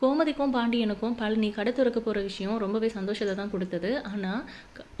கோமதிக்கும் பாண்டியனுக்கும் பழனி கடை திறக்க போகிற விஷயம் ரொம்பவே சந்தோஷத்தை தான் கொடுத்தது. ஆனால்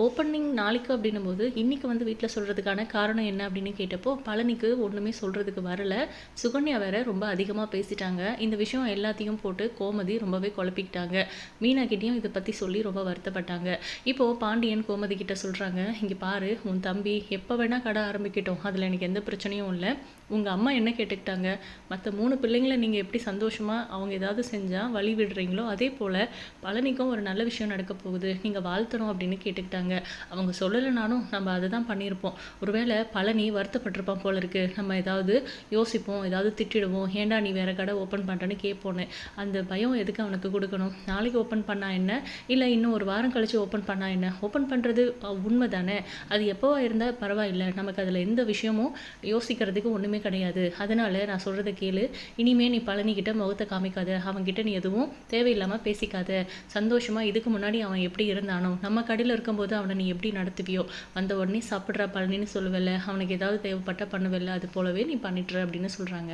ஓப்பனிங் நாளைக்கு அப்படின்னும் போது இன்றைக்கி வந்து வீட்டில் சொல்கிறதுக்கான காரணம் என்ன அப்படின்னு கேட்டப்போ பழனிக்கு ஒன்றுமே சொல்கிறதுக்கு வரல. சுகன்யா வேற ரொம்ப அதிகமாக பேசிட்டாங்க. இந்த விஷயம் எல்லாத்தையும் போட்டு கோமதி ரொம்பவே குழப்பிக்கிட்டாங்க. மீனாக்கிட்டையும் இதை பற்றி சொல்லி ரொம்ப வருத்தப்பட்டாங்க. இப்போது பாண்டியன் கோமதி கிட்ட சொல்கிறாங்க இங்கே பாரு உன் தம்பி எப்போ வேணால் கடை ஆரம்பிக்கட்டும். அதில் எனக்கு எந்த பிரச்சனையும் இல்லை. உங்கள் அம்மா என்ன கேட்டுக்கிட்டாங்க? மற்ற மூணு பிள்ளைங்களை நீங்கள் எப்படி சந்தோஷமாக அவங்க ஏதாவது செஞ்சால் வழி விடுறீங்களோ அதே போல் பழனிக்கும் ஒரு நல்ல விஷயம் நடக்க போகுது. நீங்கள் வாழ்த்தணும் அப்படின்னு கேட்டுக்கிட்டாங்க. அவங்க சொல்லலைனாலும் நம்ம அதை தான் பண்ணியிருப்போம். ஒருவேளை பழனி வருத்தப்பட்டிருப்பான் போல இருக்கு. நம்ம ஏதாவது யோசிப்போம் ஏதாவது திட்டிடுவோம். ஏன்டா நீ வேற கடை ஓப்பன் பண்ணுறேன்னு கேட்போன்னு. அந்த பயம் எதுக்கு அவனுக்கு கொடுக்கணும்? நாளைக்கு ஓப்பன் பண்ணா என்ன? இல்லை இன்னும் ஒரு வாரம் கழிச்சு ஓப்பன் பண்ணா என்ன? ஓப்பன் பண்ணுறது உண்மை தானே அது எப்போவா இருந்தால் பரவாயில்லை. நமக்கு அதில் எந்த விஷயமும் யோசிக்கிறதுக்கு ஒன்றுமே கிடையாது. அதனால நான் சொல்கிறத கேளு. இனிமே நீ பழனிக்கிட்ட முகத்தை காமிக்காத. அவன்கிட்ட நீ எதுவும் தேவையில்லாமல் பேசிக்காத. சந்தோஷமாக இதுக்கு முன்னாடி அவன் எப்படி இருந்தானோ நம்ம கடையில் இருக்கும்போது அவனை நீ எப்படி நடத்துவியோ வந்த உடனே சாப்பிட்ற பழனின்னு சொல்லுவல அவனுக்கு ஏதாவது தேவைப்பட்ட பண்ணுவல அது போலவே நீ பண்ணிட்டுற அப்படின்னு சொல்கிறாங்க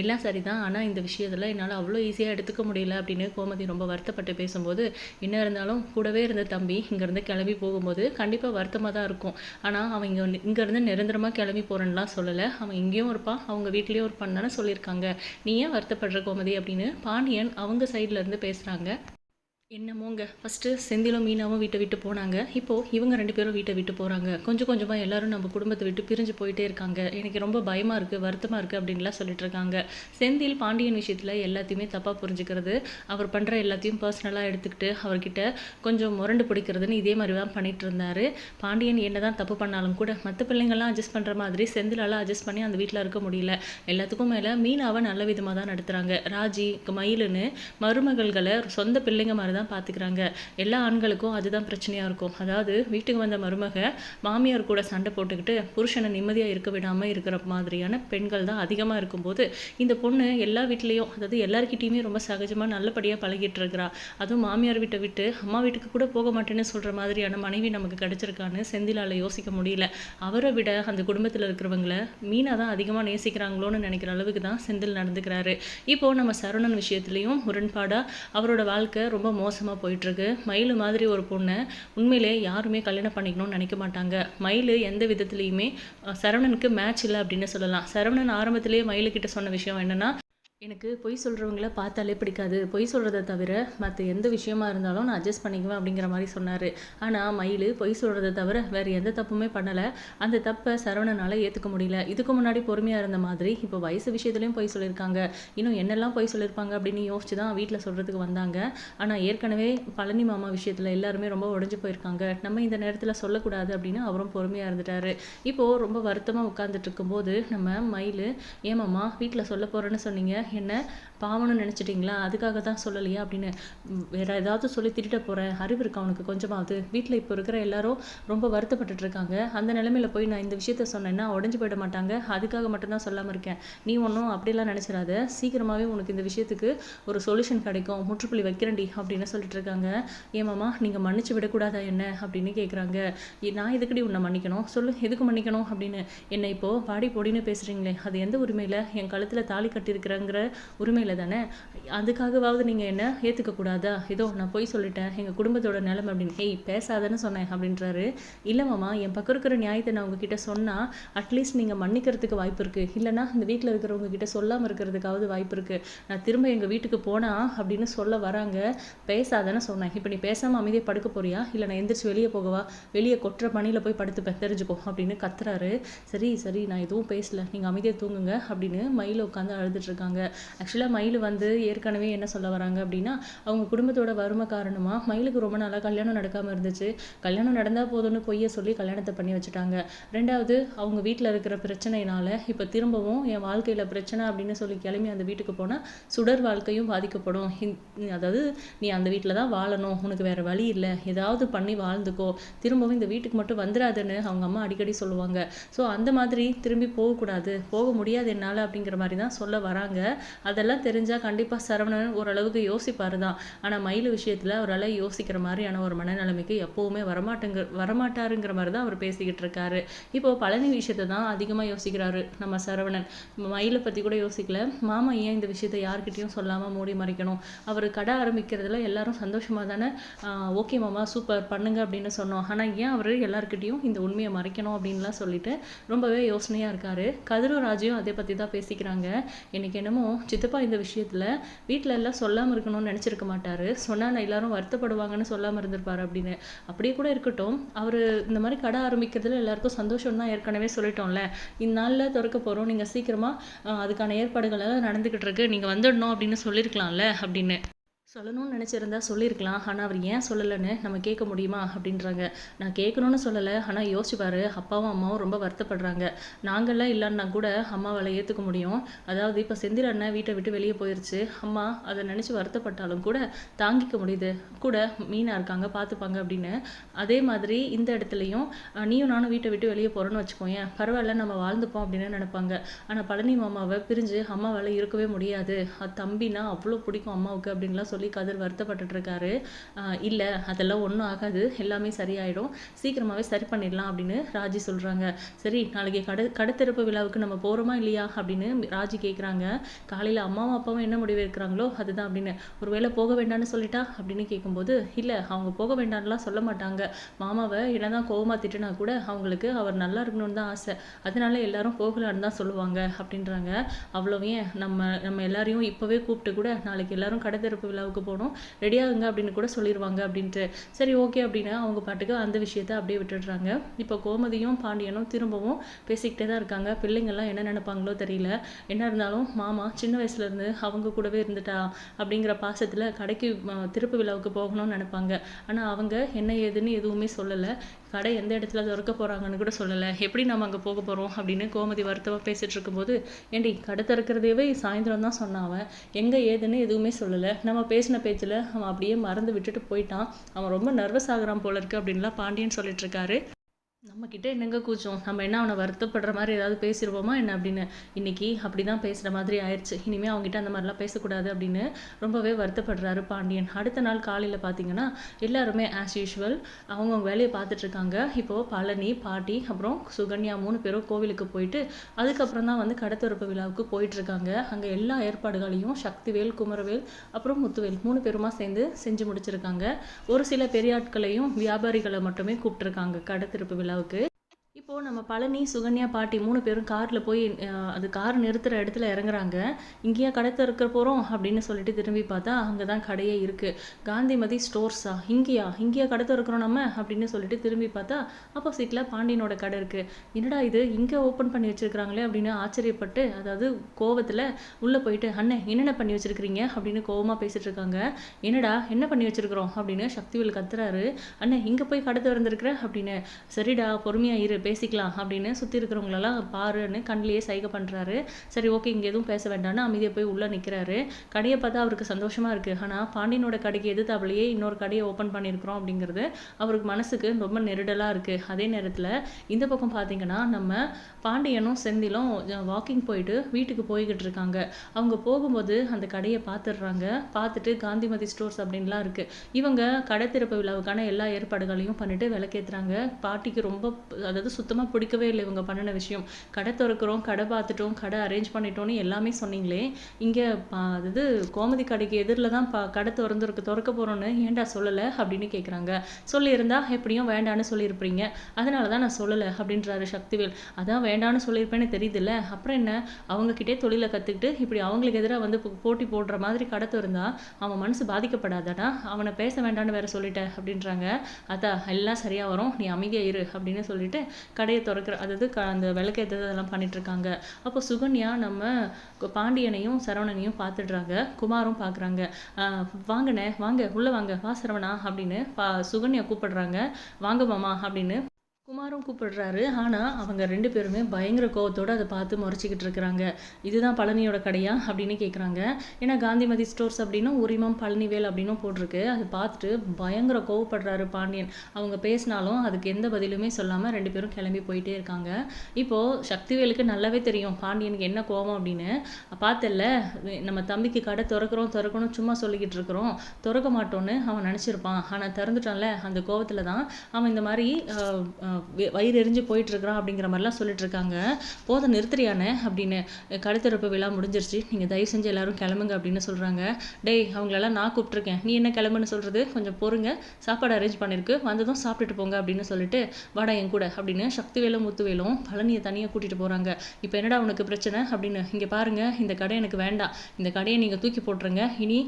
எல்லாம் சரிதான். ஆனால் இந்த விஷயத்தில் என்னால் அவ்வளோ ஈஸியாக எடுத்துக்க முடியல அப்படின்னு கோமதி ரொம்ப வருத்தப்பட்டு பேசும்போது என்ன இருந்தாலும் கூடவே இருந்த தம்பி இங்கேருந்து கிளம்பி போகும்போது கண்டிப்பாக வருத்தமாக தான் இருக்கும். ஆனால் அவன் இங்கே இங்கேருந்து நிரந்தரமாக கிளம்பி போகிறேன்லாம் சொல்லலை. அவன் இங்கேயும் இருப்பான் அவங்க வீட்லேயும் ஒரு தானே சொல்லியிருக்காங்க. நீ ஏன் வருத்தப்படுற கோமதி? அப்படின்னு பாண்டியன் அவங்க சைடுல இருந்து பேசுகிறாங்க என்னமோங்க ஃபஸ்ட்டு செந்திலும் மீனாவும் வீட்டை விட்டு போனாங்க. இப்போது இவங்க ரெண்டு பேரும் வீட்டை விட்டு போகிறாங்க கொஞ்சம் கொஞ்சமாக எல்லாரும் நம்ம குடும்பத்தை விட்டு பிரிஞ்சு போயிட்டே இருக்காங்க. எனக்கு ரொம்ப பயமாக இருக்குது வருத்தமாக இருக்குது அப்படின்லாம் சொல்லிட்டு இருக்காங்க. செந்தில் பாண்டியன் விஷயத்தில் எல்லாத்தையுமே தப்பாக புரிஞ்சுக்கிறது அவர் பண்ணுற எல்லாத்தையும் பர்சனலாக எடுத்துக்கிட்டு அவர்கிட்ட கொஞ்சம் முரண்டு பிடிக்கிறதுன்னு இதே மாதிரி தான் பண்ணிட்டு இருந்தார். பாண்டியன் என்ன தான் தப்பு பண்ணாலும் கூட மற்ற பிள்ளைங்கள்லாம் அட்ஜஸ்ட் பண்ணுற மாதிரி செந்திலால் அட்ஜஸ்ட் பண்ணி அந்த வீட்டில் இருக்க முடியல. எல்லாத்துக்கும் மேலே மீனாவை நல்ல விதமாக தான் நடத்துகிறாங்க ராஜி மயிலுன்னு மருமகள்களை சொந்த பிள்ளைங்க மாதிரி தான் பார்த்துக்கிறாங்க எல்லா ஆண்களுக்கும் அதுதான் பிரச்சனையாக இருக்கும். அதாவது வீட்டுக்கு வந்த மருமக மாமியார் கூட சண்டை போட்டுக்கிட்டு புருஷனை நிம்மதியாக இருக்க விடாமல் இருக்கிற மாதிரியான பெண்கள் தான் அதிகமாக இருக்கும்போது இந்த பொண்ணு எல்லா வீட்லேயும் அதாவது எல்லாருக்கிட்டேயுமே ரொம்ப சகஜமாக நல்லபடியாக பழகிட்டு இருக்கிறா. அதுவும் மாமியார் வீட்டை விட்டு அம்மா வீட்டுக்கு கூட போக மாட்டேன்னு சொல்கிற மாதிரியான மனைவி நமக்கு கிடச்சிருக்கான்னு செந்திலால் யோசிக்க முடியல. அவரை விட அந்த குடும்பத்தில் இருக்கிறவங்கள மீனா தான் அதிகமாக நேசிக்கிறாங்களோன்னு நினைக்கிற அளவுக்கு தான் செந்தில் நடந்துக்கிறாரு. இப்போது நம்ம சரவணன் விஷயத்துலையும் முரண்பாடாக அவரோட வாழ்க்கை ரொம்ப மோசமாக போயிட்டுருக்கு. மயில் மாதிரி ஒரு பொண்ணை உண்மையிலே யாருமே கல்யாணம் பண்ணிக்கணும்னு நினைக்க மாட்டாங்க. மயில் எந்த விதத்துலேயுமே சரவணனுக்கு மேட்ச் இல்லை அப்படின்னு சொல்லலாம். சரவணன் ஆரம்பத்திலேயே மயிலுக்கிட்ட சொன்ன விஷயம் என்னன்னா எனக்கு பொய் சொல்கிறவங்கள பார்த்தாலே பிடிக்காது. பொய் சொல்கிறத தவிர மற்ற எந்த விஷயமா இருந்தாலும் நான் அட்ஜஸ்ட் பண்ணிக்குவேன் அப்படிங்கிற மாதிரி சொன்னார். ஆனால் மயில் பொய் சொல்கிறத தவிர வேறு எந்த தப்புமே பண்ணலை. அந்த தப்பை சரவணனால் ஏற்றுக்க முடியல. இதுக்கு முன்னாடி பொறுமையாக இருந்த மாதிரி இப்போ வயசு விஷயத்துலையும் பொய் சொல்லியிருக்காங்க இன்னும் என்னெல்லாம் பொய் சொல்லியிருப்பாங்க அப்படின்னு யோசிச்சு தான் வீட்டில் சொல்கிறதுக்கு வந்தாங்க. ஆனால் ஏற்கனவே பழனி மாமா விஷயத்தில் எல்லாருமே ரொம்ப உடஞ்சி போயிருக்காங்க. நம்ம இந்த நேரத்தில் சொல்லக்கூடாது அப்படின்னு அவரும் பொறுமையாக இருந்துட்டாரு. இப்போது ரொம்ப வருத்தமாக உட்காந்துட்டு இருக்கும்போது நம்ம மயில் ஏமாம்மா வீட்டில் சொல்ல போகிறேன்னு சொன்னீங்க. என்ன? பாவம்னு நினச்சிட்டிங்களா? அதுக்காக தான் சொல்லலையா? அப்படின்னு வேற ஏதாவது சொல்லி திட்டிட்ட போகிறேன் அறிவு இருக்கா அவனுக்கு கொஞ்சமாவது. வீட்டில் இப்போ இருக்கிற எல்லாரும் ரொம்ப வருத்தப்பட்டுட்டு இருக்காங்க. அந்த நிலமையில போய் நான் இந்த விஷயத்த சொன்னேன்னா உடஞ்சு போயிட மாட்டாங்க. அதுக்காக மட்டும்தான் சொல்லாமல் இருக்கேன். நீ ஒன்றும் அப்படிலாம் நினச்சிடாத. சீக்கிரமாகவே உனக்கு இந்த விஷயத்துக்கு ஒரு சொல்யூஷன் கிடைக்கும். முற்றுப்புள்ளி வைக்கிறேன்டி அப்படின்னு சொல்லிட்டு இருக்காங்க. ஏமாமா நீங்கள் மன்னிச்சு விடக்கூடாதா என்ன? அப்படின்னு கேட்குறாங்க நான் எதுக்குடி உன்னை மன்னிக்கணும்? சொல்லு. எதுக்கு மன்னிக்கணும்? அப்படின்னு. என்னை இப்போ பாடி பொடின்னு பேசுகிறீங்களே அது எந்த உரிமையில்? என் கழுத்தில் தாலி கட்டியிருக்கிறேங்கிற உரிமையில் தானே? அதுக்காகவாவது நீங்கள் என்ன ஏற்றுக்க கூடாதா? ஏதோ நான் போய் சொல்லிட்டேன் எங்கள் குடும்பத்தோட நிலைமை அப்படின்னு. ஏய் பேசாதன்னு சொன்னேன் அப்படின்றாரு. இல்லை மாமா என் பக்கம் இருக்கிற நியாயத்தை நான் உங்ககிட்ட சொன்னால் அட்லீஸ்ட் நீங்கள் மன்னிக்கிறதுக்கு வாய்ப்பு இருக்குது இல்லைன்னா இந்த வீட்டில் இருக்கிறவங்க கிட்ட சொல்லாமல் இருக்கிறதுக்காவது வாய்ப்பு இருக்குது நான் திரும்ப எங்கள் வீட்டுக்கு போனா அப்படின்னு சொல்ல வராங்க. பேசாதன்னு சொன்னேன். இப்போ நீ பேசாமல் அமைதியாக படுக்க போறியா? இல்லை நான் எந்திரிச்சு வெளியே போகவா? வெளியே கொட்டுற பணியில் போய் படுத்துப்பேன். தெரிஞ்சுக்கோ அப்படின்னு கத்துறாரு. சரி சரி நான் எதுவும் பேசல. நீங்கள் அமைதியாக தூங்குங்க அப்படின்னு மயில உட்காந்து அழுதுட்டு இருக்காங்க. ஆக்சுவலாக மயில் வந்து ஏற்கனவே என்ன சொல்ல வராங்க அப்படின்னா அவங்க குடும்பத்தோட வறுமை காரணமாக மயிலுக்கு ரொம்ப நாளாக கல்யாணம் நடக்காமல் இருந்துச்சு. கல்யாணம் நடந்தால் போதும்னு பொய்யை சொல்லி கல்யாணத்தை பண்ணி வச்சுட்டாங்க. ரெண்டாவது அவங்க வீட்டில் இருக்கிற பிரச்சனையினால இப்போ திரும்பவும் என் வாழ்க்கையில் பிரச்சனை அப்படின்னு சொல்லி கிளம்பி அந்த வீட்டுக்கு போனால் சுடர் வாழ்க்கையும் பாதிக்கப்படும். அதாவது நீ அந்த வீட்டில் தான் வாழணும். உனக்கு வேறு வழி இல்லை. ஏதாவது பண்ணி வாழ்ந்துக்கோ. திரும்பவும் இந்த வீட்டுக்கு மட்டும் வந்துடாதுன்னு அவங்க அம்மா அடிக்கடி சொல்லுவாங்க. ஸோ அந்த மாதிரி திரும்பி போகக்கூடாது. போக முடியாது என்னால் அப்படிங்கிற மாதிரி தான் சொல்ல வராங்க. அதெல்லாம் தெரிஞ்சால் கண்டிப்பாக சரவணன் ஓரளவுக்கு யோசிப்பார் தான். ஆனால் மயில் விஷயத்தில் அவரால் யோசிக்கிற மாதிரியான ஒரு மனநிலைமைக்கு எப்போவுமே வரமாட்டேங்க வரமாட்டாருங்கிற மாதிரி தான் அவர் பேசிக்கிட்டு இருக்காரு. இப்போ பழனி விஷயத்தை தான் அதிகமாக யோசிக்கிறாரு நம்ம சரவணன். மயிலை பற்றி கூட யோசிக்கல. மாமா ஏன் இந்த விஷயத்தை யார்கிட்டையும் சொல்லாமல் மூடி மறைக்கணும்? அவர் கடை ஆரம்பிக்கிறதுல எல்லாரும் சந்தோஷமாக தானே ஓகே மாமா சூப்பர் பண்ணுங்க அப்படின்னு சொன்னோம். ஆனால் ஏன் அவர் எல்லாருக்கிட்டையும் இந்த உண்மையை மறைக்கணும் அப்படின்லாம் சொல்லிட்டு ரொம்பவே யோசனையாக இருக்காரு. கதிரும் ராஜையும் அதை பற்றி தான் பேசிக்கிறாங்க. எனக்கு என்னமோ சித்தப்பா இந்த விஷயத்தில் வீட்டில் எல்லாம் சொல்லாமல் இருக்கணும்னு நினச்சிருக்க மாட்டார். சொன்னால் எல்லாரும் வருத்தப்படுவாங்கன்னு சொல்லாமல் இருந்திருப்பார் அப்படின்னு. அப்படியே கூட இருக்கட்டும். அவர் இந்த மாதிரி கடை ஆரம்பிக்கிறதுல எல்லாருக்கும் சந்தோஷம் தான் ஏற்கனவே சொல்லிட்டோம்ல. இந்நாளில் திறக்க போகிறோம் நீங்கள் சீக்கிரமாக அதுக்கான ஏற்பாடுகள் எல்லாம் நடந்துக்கிட்டு இருக்கு. நீங்கள் வந்துடணும் அப்படின்னு சொல்லியிருக்கலாம்ல அப்படின்னு. சொல்லணும்னு நினச்சிருந்தா சொல்லியிருக்கலாம் ஆனால் அவர் ஏன் சொல்லலைன்னு நம்ம கேட்க முடியுமா அப்படின்றாங்க. நான் கேட்கணும்னு சொல்லலை. ஆனால் யோசிச்சு பாரு அப்பாவும் அம்மாவும் ரொம்ப வருத்தப்படுறாங்க. நாங்கள்லாம் இல்லைன்னா கூட அம்மாவால் ஏற்றுக்க முடியும். அதாவது இப்போ செந்தில் அண்ணன் வீட்டை விட்டு வெளியே போயிருச்சு. அம்மா அதை நினச்சி வருத்தப்பட்டாலும் கூட தாங்கிக்க முடியுது. கூட மீனாக இருக்காங்க பார்த்துப்பாங்க அப்படின்னு. அதே மாதிரி இந்த இடத்துலையும் நீயும் நானும் வீட்டை விட்டு வெளியே போகிறோன்னு வச்சுக்கோயேன். பரவாயில்ல நம்ம வாழ்ந்துப்போம் அப்படின்னு நினைப்பாங்க. ஆனால் பழனி மாமாவை பிரிஞ்சு அம்மாவால் இருக்கவே முடியாது. அது தம்பினா அவ்வளோ பிடிக்கும் அம்மாவுக்கு அப்படின்லாம் சொல்லி கதிர் வருத்தப்பட்டுட்டு இருக்காரு அதெல்லாம் ஒன்றும் ஆகாது. எல்லாமே சரியாயிடும். சீக்கிரமாகவே சரி பண்ணிடலாம் அப்படின்னு ராஜி சொல்கிறாங்க சரி நாளைக்கு கடை கடத்திறப்பு விழாவுக்கு நம்ம போகிறோமா இல்லையா அப்படின்னு ராஜி கேட்குறாங்க காலையில் அம்மாவும் அப்பாவும் என்ன முடிவு எடுக்கிறாங்களோ அதுதான் அப்படின்னு. ஒருவேளை போக வேண்டாம்னு சொல்லிட்டா அப்படின்னு கேட்கும்போது இல்லை அவங்க போக வேண்டாம்லாம் சொல்ல மாட்டாங்க. மாமாவை என்னதான் கோவமாக திட்டுனா கூட அவங்களுக்கு அவர் நல்லா இருக்கணும்னு தான் ஆசை. அதனால எல்லாரும் போகலான்னு தான் சொல்லுவாங்க அப்படின்றாங்க. அவ்வளோ ஏன்? நம்ம நம்ம எல்லாரையும் இப்போவே கூப்பிட்டு கூட நாளைக்கு எல்லாரும் கடை திறப்பு விழாவுக்கு போகணும். ரெடியாகுங்க அப்படின்னு கூட சொல்லிடுவாங்க அப்படின்ட்டு. சரி ஓகே அப்படின்னு அவங்க பாட்டுக்கு அந்த விஷயத்த அப்படியே விட்டுடுறாங்க. இப்போ கோமதியும் பாண்டியனும் திரும்பவும் பேசிக்கிட்டே தான் இருக்காங்க. பிள்ளைங்கள்லாம் என்ன நினைப்பாங்களோ தெரியல. என்ன இருந்தாலும் மாமா சின்ன வயசுல இருந்து அவங்க கூடவே இருந்துட்டா? அப்படிங்கிற பாசத்தில் கடைக்கு திருப்பு விழாவுக்கு போகணும்னு நினைப்பாங்க. ஆனால் அவங்க என்ன ஏதுன்னு எதுவுமே சொல்லலை. கடை எந்த இடத்துல திறக்க போகிறாங்கன்னு கூட சொல்லலை. எப்படி நம்ம அங்கே போக போகிறோம் அப்படின்னு கோமதி வருத்தமாக பேசிகிட்டு இருக்கும்போது ஏண்டி கடை திறக்கிறதேவே சாயந்தரம் தான் சொன்னான் அவன். எங்கே ஏதுன்னு எதுவுமே சொல்லலை. நம்ம பேசின பேச்சில் அவன் அப்படியே மறந்து விட்டுட்டு போயிட்டான். அவன் ரொம்ப நர்வஸ் ஆகுறான் போல இருக்கு அப்படின்லாம் பாண்டியன் சொல்லிட்டு இருக்காரு. நம்மக்கிட்ட என்னங்க கூச்சம்? நம்ம என்ன அவனை வருத்தப்படுற மாதிரி ஏதாவது பேசிடுவோமா என்ன அப்படின்னு? இன்னைக்கு அப்படிதான் பேசுகிற மாதிரி ஆயிடுச்சு இனிமேல் அவங்ககிட்ட அந்த மாதிரிலாம் பேசக்கூடாது அப்படின்னு ரொம்பவே வருத்தப்படுறாரு பாண்டியன். அடுத்த நாள் காலையில் பார்த்தீங்கன்னா எல்லாருமே ஆஸ் யூஷுவல் அவங்கவுங்க வேலையை பார்த்துட்ருக்காங்க இப்போது பழனி பாட்டி அப்புறம் சுகன்யா மூணு பேரும் கோவிலுக்கு போயிட்டு அதுக்கப்புறம் தான் வந்து கடத்தொரப்பு விழாவுக்கு போயிட்டுருக்காங்க அங்கே எல்லா ஏற்பாடுகளையும் சக்திவேல் குமரவேல் அப்புறம் முத்துவேல் மூணு பேருமா சேர்ந்து செஞ்சு முடிச்சிருக்காங்க. ஒரு சில பெரியாட்களையும் வியாபாரிகளை மட்டுமே கூப்பிட்டுருக்காங்க. கடத்திருப்பு விழாவுக்கு இப்போது நம்ம பழனி சுகன்யா பாட்டி மூணு பேரும் காரில் போய் அது கார் நிறுத்துகிற இடத்துல இறங்குறாங்க. இங்கேயா கடை திறக்க போகிறோம் அப்படின்னு சொல்லிட்டு திரும்பி பார்த்தா அங்கே தான் கடையே இருக்குது காந்திமதி ஸ்டோர்ஸா? இங்கேயா? இங்கேயா கடை திறக்கிறோம் நம்ம அப்படின்னு சொல்லிட்டு திரும்பி பார்த்தா ஆப்போசிட்டில் பாண்டியனோட கடை இருக்குது என்னடா இது? இங்கே ஓப்பன் பண்ணி வச்சுருக்கிறாங்களே அப்படின்னு ஆச்சரியப்பட்டு அதாவது கோவத்தில் உள்ளே போயிட்டு அண்ணே என்னென்ன பண்ணி வச்சுருக்கிறீங்க? அப்படின்னு கோவமாக பேசிகிட்டு இருக்காங்க. என்னடா என்ன பண்ணி வச்சுருக்கிறோம்? அப்படின்னு சக்திவேல் கத்துறாரு. அண்ணே இங்கே போய் கடை திறந்துருக்குற அப்படின்னு. சரிடா பொறுமையாக இரு பேசிக்கலாம் அப்படின்னு சுற்றி இருக்கிறவங்களெல்லாம் பாருன்னு கண்லேயே சைகை பண்ணுறாரு சரி ஓகே இங்கே எதுவும் பேச வேண்டாம்னு அமைதியை போய் உள்ளே நிற்கிறாரு கடையை பார்த்தா அவருக்கு சந்தோஷமாக இருக்குது ஆனால் பாண்டியனோட கடைக்கு எதிர்த்தாப்புலயே இன்னொரு கடையை ஓப்பன் பண்ணியிருக்கிறோம் அப்படிங்கிறது அவருக்கு மனசுக்கு ரொம்ப நெருடலாக இருக்குது அதே நேரத்தில் இந்த பக்கம் பார்த்தீங்கன்னா நம்ம பாண்டியனும் செந்திலும் வாக்கிங் போயிட்டு வீட்டுக்கு போய்கிட்டு இருக்காங்க. அவங்க போகும்போது அந்த கடையை பார்த்துடுறாங்க பார்த்துட்டு காந்திமதி ஸ்டோர்ஸ் அப்படின்லாம் இருக்குது இவங்க கடை திறப்பு விழாவுக்கான எல்லா ஏற்பாடுகளையும் பண்ணிட்டு விளக்கேத்துறாங்க. பாட்டிக்கு ரொம்ப அதாவது சுத்தமாக பிடிக்கவே இல்லை இவங்க பண்ணின விஷயம். கடை திறக்கிறோம் கடை பார்த்துட்டோம் கடை அரேஞ்ச் பண்ணிட்டோம்னு எல்லாமே சொன்னீங்களே. இங்கே பா- அதாவது கோமதி கடைக்கு எதிரில் தான் பா கடை திறந்துருக்கு திறக்க போகிறோன்னு ஏன்டா சொல்லலை அப்படின்னு கேட்குறாங்க சொல்லியிருந்தா எப்படியும் வேண்டான்னு சொல்லியிருப்பீங்க. அதனால தான் நான் சொல்லலை அப்படின்றாரு சக்திவேல். அதான் வேண்டான்னு சொல்லியிருப்பேன்னு தெரியுதுல்ல. அப்புறம் என்ன? அவங்கக்கிட்டே தொழிலை கற்றுக்கிட்டு இப்படி அவங்களுக்கு எதிராக வந்து போட்டி போடுற மாதிரி கடை திறந்தா அவன் மனசு பாதிக்கப்படாதாடா? அவனை பேச வேண்டான்னு வேற சொல்லிட்டேன் அப்படின்றாங்க. அதா எல்லாம் சரியாக வரும். நீ அமைதியாக இரு அப்படின்னு சொல்லிட்டு கடையை திறக்கிற அதாவது க- அந்த விளக்கேற்றது அதெல்லாம் பண்ணிட்டு இருக்காங்க அப்போ சுகன்யா நம்ம பாண்டியனையும் சரவணனையும் பார்த்துடுறாங்க. குமாரும் பார்க்குறாங்க. வாங்கண்ணே வாங்க உள்ள வாங்க. வா சரவணா அப்படின்னு பா சுகன்யா கூப்பிடுறாங்க. வாங்க மாமா அப்படின்னு குமாரும் கூப்பிடுறாரு. ஆனால் அவங்க ரெண்டு பேருமே பயங்கர கோவத்தோடு அதை பார்த்து முறைச்சிக்கிட்டு இருக்கிறாங்க. இதுதான் பழனியோட கடையா? அப்படின்னு கேட்குறாங்க ஏன்னா காந்திமதி ஸ்டோர்ஸ் அப்படின்னா உரிமம் பழனிவேல் அப்படின்னும் போட்டிருக்கு. அதை பார்த்துட்டு பயங்கர கோவப்படுறாரு பாண்டியன். அவங்க பேசினாலும் அதுக்கு எந்த பதிலுமே சொல்லாமல் ரெண்டு பேரும் கிளம்பி போயிட்டே இருக்காங்க. இப்போது சக்திவேலுக்கு நல்லாவே தெரியும் பாண்டியனுக்கு என்ன கோவம் அப்படின்னு. பார்த்தல நம்ம தம்பிக்கு கடை திறக்கிறோம் திறக்கணும் சும்மா சொல்லிக்கிட்டு இருக்கிறோம். திறக்க மாட்டோன்னு அவன் நினச்சிருப்பான். ஆனால் திறந்துட்டான்ல அந்த கோவத்தில் தான். அவன் இந்த மாதிரி வயிறு எரிஞ்சு போயிட்டுருக்குறான் அப்படிங்கிற மாதிரிலாம் சொல்லிட்டு இருக்காங்க போதும் நிறுத்துறியானே அப்படின்னு கழுத்திறப்பு விழா முடிஞ்சிருச்சு. நீங்கள் தயவு செஞ்சு எல்லாரும் கிளம்புங்க அப்படின்னு சொல்கிறாங்க டேய் அவங்களெல்லாம் நான் கூப்பிட்ருக்கேன் நீ என்ன கிளம்புன்னு சொல்கிறது கொஞ்சம் பொறுங்க. சாப்பாடு அரேஞ்ச் பண்ணியிருக்கு வந்ததும் சாப்பிட்டுட்டு போங்க அப்படின்னு சொல்லிட்டு வாடா என் கூட அப்படின்னு சக்திவேலும் முத்துவேலும் பழனியை தனியாக கூட்டிகிட்டு போகிறாங்க இப்போ என்னடா உனக்கு பிரச்சனை அப்படின்னு இங்கே பாருங்க இந்த கடை எனக்கு வேண்டாம். இந்த கடையை நீங்கள் தூக்கி போட்டுருங்க. இனி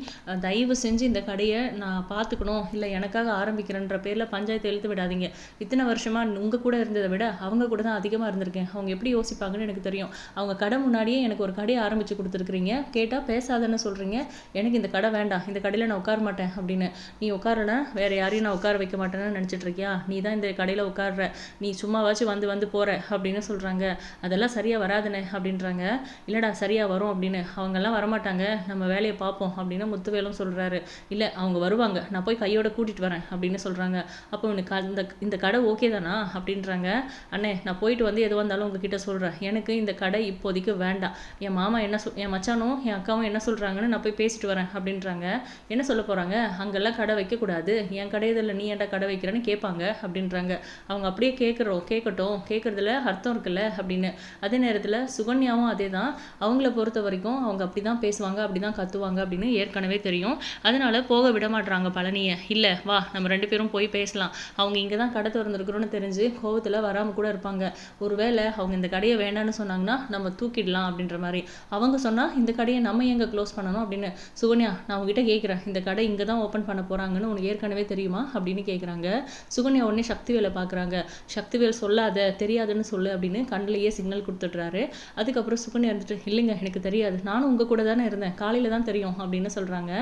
தயவு செஞ்சு இந்த கடையை நான் பார்த்துக்கணும். இல்லை எனக்காக ஆரம்பிக்கிறேன்ற பேரில் பஞ்சாயத்து இழுத்து விடாதீங்க. இத்தனை வருஷமாக உங்கள் கூட இருந்ததை விட அவங்க கூட தான் அதிகமாக இருந்திருக்கேன். அவங்க எப்படி யோசிப்பாங்கன்னு எனக்கு தெரியும். அவங்க கடை முன்னாடியே எனக்கு ஒரு கடையை ஆரம்பித்து கொடுத்துருக்குறீங்க. கேட்டால் பேசாதன்னு சொல்கிறீங்க எனக்கு இந்த கடை வேண்டாம். இந்த கடையில் நான் உட்கார மாட்டேன் அப்படின்னு. நீ உட்காரனா வேறு யாரையும் நான் உட்கார வைக்க மாட்டேன்னு நினச்சிட்ருக்கியா நீ தான் இந்த கடையில் உட்கார்ற. நீ சும்மாவாச்சும் வந்து வந்து போகிற அப்படின்னு சொல்கிறாங்க அதெல்லாம் சரியாக வராதுனே அப்படின்றாங்க. இல்லைடா சரியாக வரும் அப்படின்னு. அவங்கெல்லாம் வரமாட்டாங்க. நம்ம வேலையை பார்ப்போம் அப்படின்னு முத்துவேலும் சொல்கிறாரு இல்லை அவங்க வருவாங்க. நான் போய் கையோட கூட்டிகிட்டு வரேன் அப்படின்னு சொல்கிறாங்க அப்போ உனக்கு அந்த இந்த கடை ஓகே தானா? அப்படின்றாங்க. அண்ணே நான் போயிட்டு வந்து எதுவாக இருந்தாலும் உங்ககிட்ட சொல்கிறேன் எனக்கு இந்த கடை இப்போதைக்கு வேண்டாம். என் மாமா என்ன சொல் என் மச்சானும் என் அக்காவும் என்ன சொல்கிறாங்கன்னு நான் போய் பேசிட்டு வரேன் அப்படின்றாங்க. என்ன சொல்ல போகிறாங்க அங்கெல்லாம் கடை வைக்கக்கூடாது என் கடை இதில் நீ ஏன்டா கடை வைக்கிறேன்னு கேட்பாங்க அப்படின்றாங்க. அவங்க அப்படியே கேட்குறோம் கேட்கட்டும் கேட்குறதுல அர்த்தம் இருக்குல்ல அப்படின்னு. அதே நேரத்தில் சுகன்யாவும் அதே தான் அவங்கள பொறுத்த வரைக்கும் அவங்க அப்படி தான் பேசுவாங்க அப்படி தான் கத்துவாங்க அப்படின்னு ஏற்கனவே தெரியும். அதனால் போக விட மாட்டுறாங்க பழனியை. இல்லை வா நம்ம ரெண்டு பேரும் போய் பேசலாம். அவங்க இங்கே தான் கடை திறந்துருக்குறோன்னு தெரிஞ்சு கோவத்தில் வராமல் கூட இருப்பாங்க. ஒருவேளை அவங்க இந்த கடையை வேண்டாம்னு சொன்னாங்கன்னா நம்ம தூக்கிடலாம் அப்படின்ற மாதிரி. அவங்க சொன்னால் இந்த கடையை நம்ம எங்கே க்ளோஸ் பண்ணணும் அப்படின்னு. சுகன்யா நான் உங்ககிட்ட கேட்குறேன் இந்த கடை இங்கே தான் ஓப்பன் பண்ண போகிறாங்கன்னு உனக்கு ஏற்கனவே தெரியுமா? அப்படின்னு கேட்குறாங்க சுகன்யா உடனே சக்திவேலை பார்க்குறாங்க சக்திவேல் சொல்லாத தெரியாதுன்னு சொல்லு அப்படின்னு கண்ணிலேயே சிக்னல் கொடுத்துட்றாரு. அதுக்கப்புறம் சுகன்யா இருந்துட்டு இல்லைங்க எனக்கு தெரியாது. நானும் உங்கள் கூட தானே இருந்தேன். காலையில் தான் தெரியும் அப்படின்னு சொல்கிறாங்க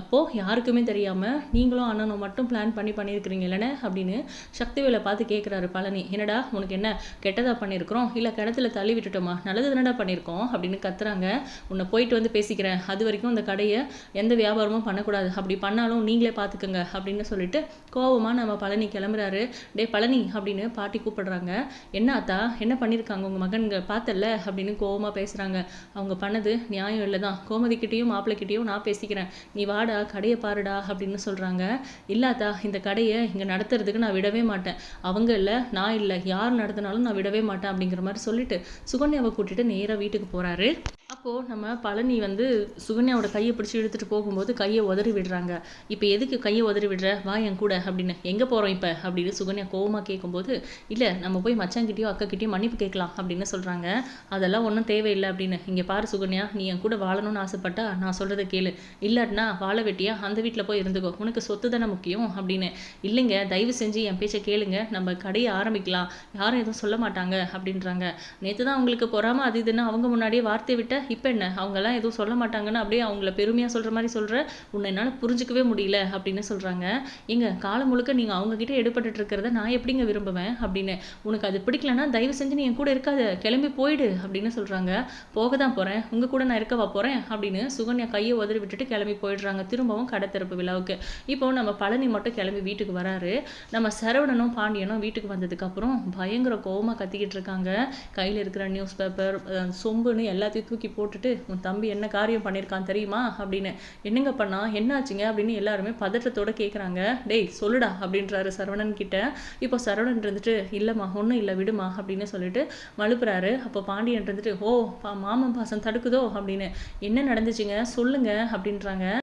அப்போது யாருக்குமே தெரியாமல் நீங்களும் அண்ணனும் மட்டும் பிளான் பண்ணி பண்ணியிருக்கிறீங்க இல்லைனே அப்படின்னு சக்திவேலை பார்த்து கேட்குறாங்க கேட்குறாரு பழனி என்னடா உனக்கு என்ன கெட்டதா பண்ணியிருக்கிறோம் இல்லை கிணத்துல தள்ளி விட்டுட்டோமா? நல்லது தானடா பண்ணியிருக்கோம் அப்படின்னு கத்துறாங்க. உன்னை போயிட்டு வந்து பேசிக்கிறேன். அது வரைக்கும் இந்த கடையை எந்த வியாபாரமும் பண்ணக்கூடாது. அப்படி பண்ணாலும் நீங்களே பார்த்துக்கோங்க அப்படின்னு சொல்லிட்டு கோவமாக நம்ம பழனி கிளம்புறாரு. டே பழனி அப்படின்னு பாட்டி கூப்பிடுறாங்க. என்ன ஆத்தா என்ன பண்ணியிருக்காங்க உங்கள் மகன்க? பார்த்தல்ல அப்படின்னு கோவமாக பேசுகிறாங்க அவங்க பண்ணது நியாயம் இல்லை தான் கோமதிக்கிட்டேயும் மாப்பிள்ளைக்கிட்டேயும் நான் பேசிக்கிறேன். நீ வாடா கடையை பாருடா அப்படின்னு சொல்கிறாங்க இல்லாத்தா இந்த கடையை இங்கே நடத்துறதுக்கு நான் விடவே மாட்டேன். அவங்க இல்லை நான் இல்லை யார் நடத்தினாலும் நான் விடவே மாட்டேன் அப்படிங்கிற மாதிரி சொல்லிட்டு சுகன்யாவை கூட்டிட்டு நேராக வீட்டுக்கு போகிறாரு அப்போது நம்ம பழனி வந்து சுகன்யாவோட கையை பிடிச்சி இழுத்துட்டு போகும்போது கையை உதறி விடுறாங்க. இப்போ எதுக்கு கையை உதறி விடுற? வா என் கூட அப்படின்னு. எங்கே போகிறோம் இப்போ? அப்படின்னு சுகன்யா கோவமாக கேட்கும்போது இல்லை நம்ம போய் மச்சாங்கிட்டயோ அக்காக்கிட்டேயோ மன்னிப்பு கேட்கலாம் அப்படின்னு சொல்கிறாங்க அதெல்லாம் ஒன்றும் தேவையில்லை அப்படின்னு. இங்கே பாரு சுகன்யா நீ என் கூட வாழணும்னு ஆசைப்பட்டா நான் சொல்கிறத கேளு. இல்லாட்டினா வாழ வெட்டியா அந்த வீட்டில் போய் இருந்துக்கோ. உனக்கு சொத்து தானே முக்கியம் அப்படின்னு. இல்லைங்க தயவு செஞ்சு என் பேச்சை கேளுங்க. நம்ம கடையை ஆரம்பிக்கலாம். யாரும் எதுவும் சொல்ல மாட்டாங்க அப்படின்றாங்க. நேற்று தான் அவங்களுக்கு பொறாமல் அது இதுன்னு அவங்க முன்னாடியே வார்த்தை விட்ட இப்போ என்ன? அவங்கெல்லாம் எதுவும் சொல்ல மாட்டாங்கன்னு அப்படியே அவங்கள பெருமையாக சொல்கிற மாதிரி சொல்கிற உன்னை என்னால் புரிஞ்சுக்கவே முடியல அப்படின்னு சொல்கிறாங்க எங்க காலம் முழுக்க நீங்கள் அவங்கக்கிட்ட எடுபட்டுட்டு இருக்கிறத நான் எப்படிங்க விரும்புவேன் அப்படின்னு. உனக்கு அது பிடிக்கலன்னா தயவு செஞ்சு நீ என் கூட இருக்காத கிளம்பி போயிடு அப்படின்னு சொல்கிறாங்க போக தான் போகிறேன் உங்கள் கூட நான் இருக்கவா போகிறேன் அப்படின்னு சுகன்யா கையை உதறி விட்டுட்டு கிளம்பி போயிடுறாங்க. திரும்பவும் கடை திறப்பு விழாவுக்கு. இப்போ நம்ம பழனி மட்டும் கிளம்பி வீட்டுக்கு வராரு. நம்ம சரவணனும் பாண்டியனும் வீட்டுக்கு வந்ததுக்கப்புறம் பயங்கர கோவமாக கத்திக்கிட்டு இருக்காங்க. கையில் இருக்கிற நியூஸ் பேப்பர் சொம்புன்னு எல்லாத்தையும் தூக்கி போட்டுட்டு உன் தம்பி என்ன காரியம் பண்ணியிருக்கான் தெரியுமா? அப்படின்னு. என்னங்க பண்ணா? என்னாச்சுங்க? அப்படின்னு எல்லாருமே பதற்றத்தோட கேட்குறாங்க டேய் சொல்லுடா அப்படின்றாரு சரவணன் கிட்ட. இப்போ சரவணன் இருந்துட்டு இல்லைம்மா ஒன்றும் இல்லை விடுமா அப்படின்னு சொல்லிட்டு மழுப்புறாரு. அப்போ பாண்டியன் இருந்துட்டு ஓ பா மாமன் பாசம் தடுக்குதோ? அப்படின்னு. என்ன நடந்துச்சுங்க? சொல்லுங்க அப்படின்றாங்க.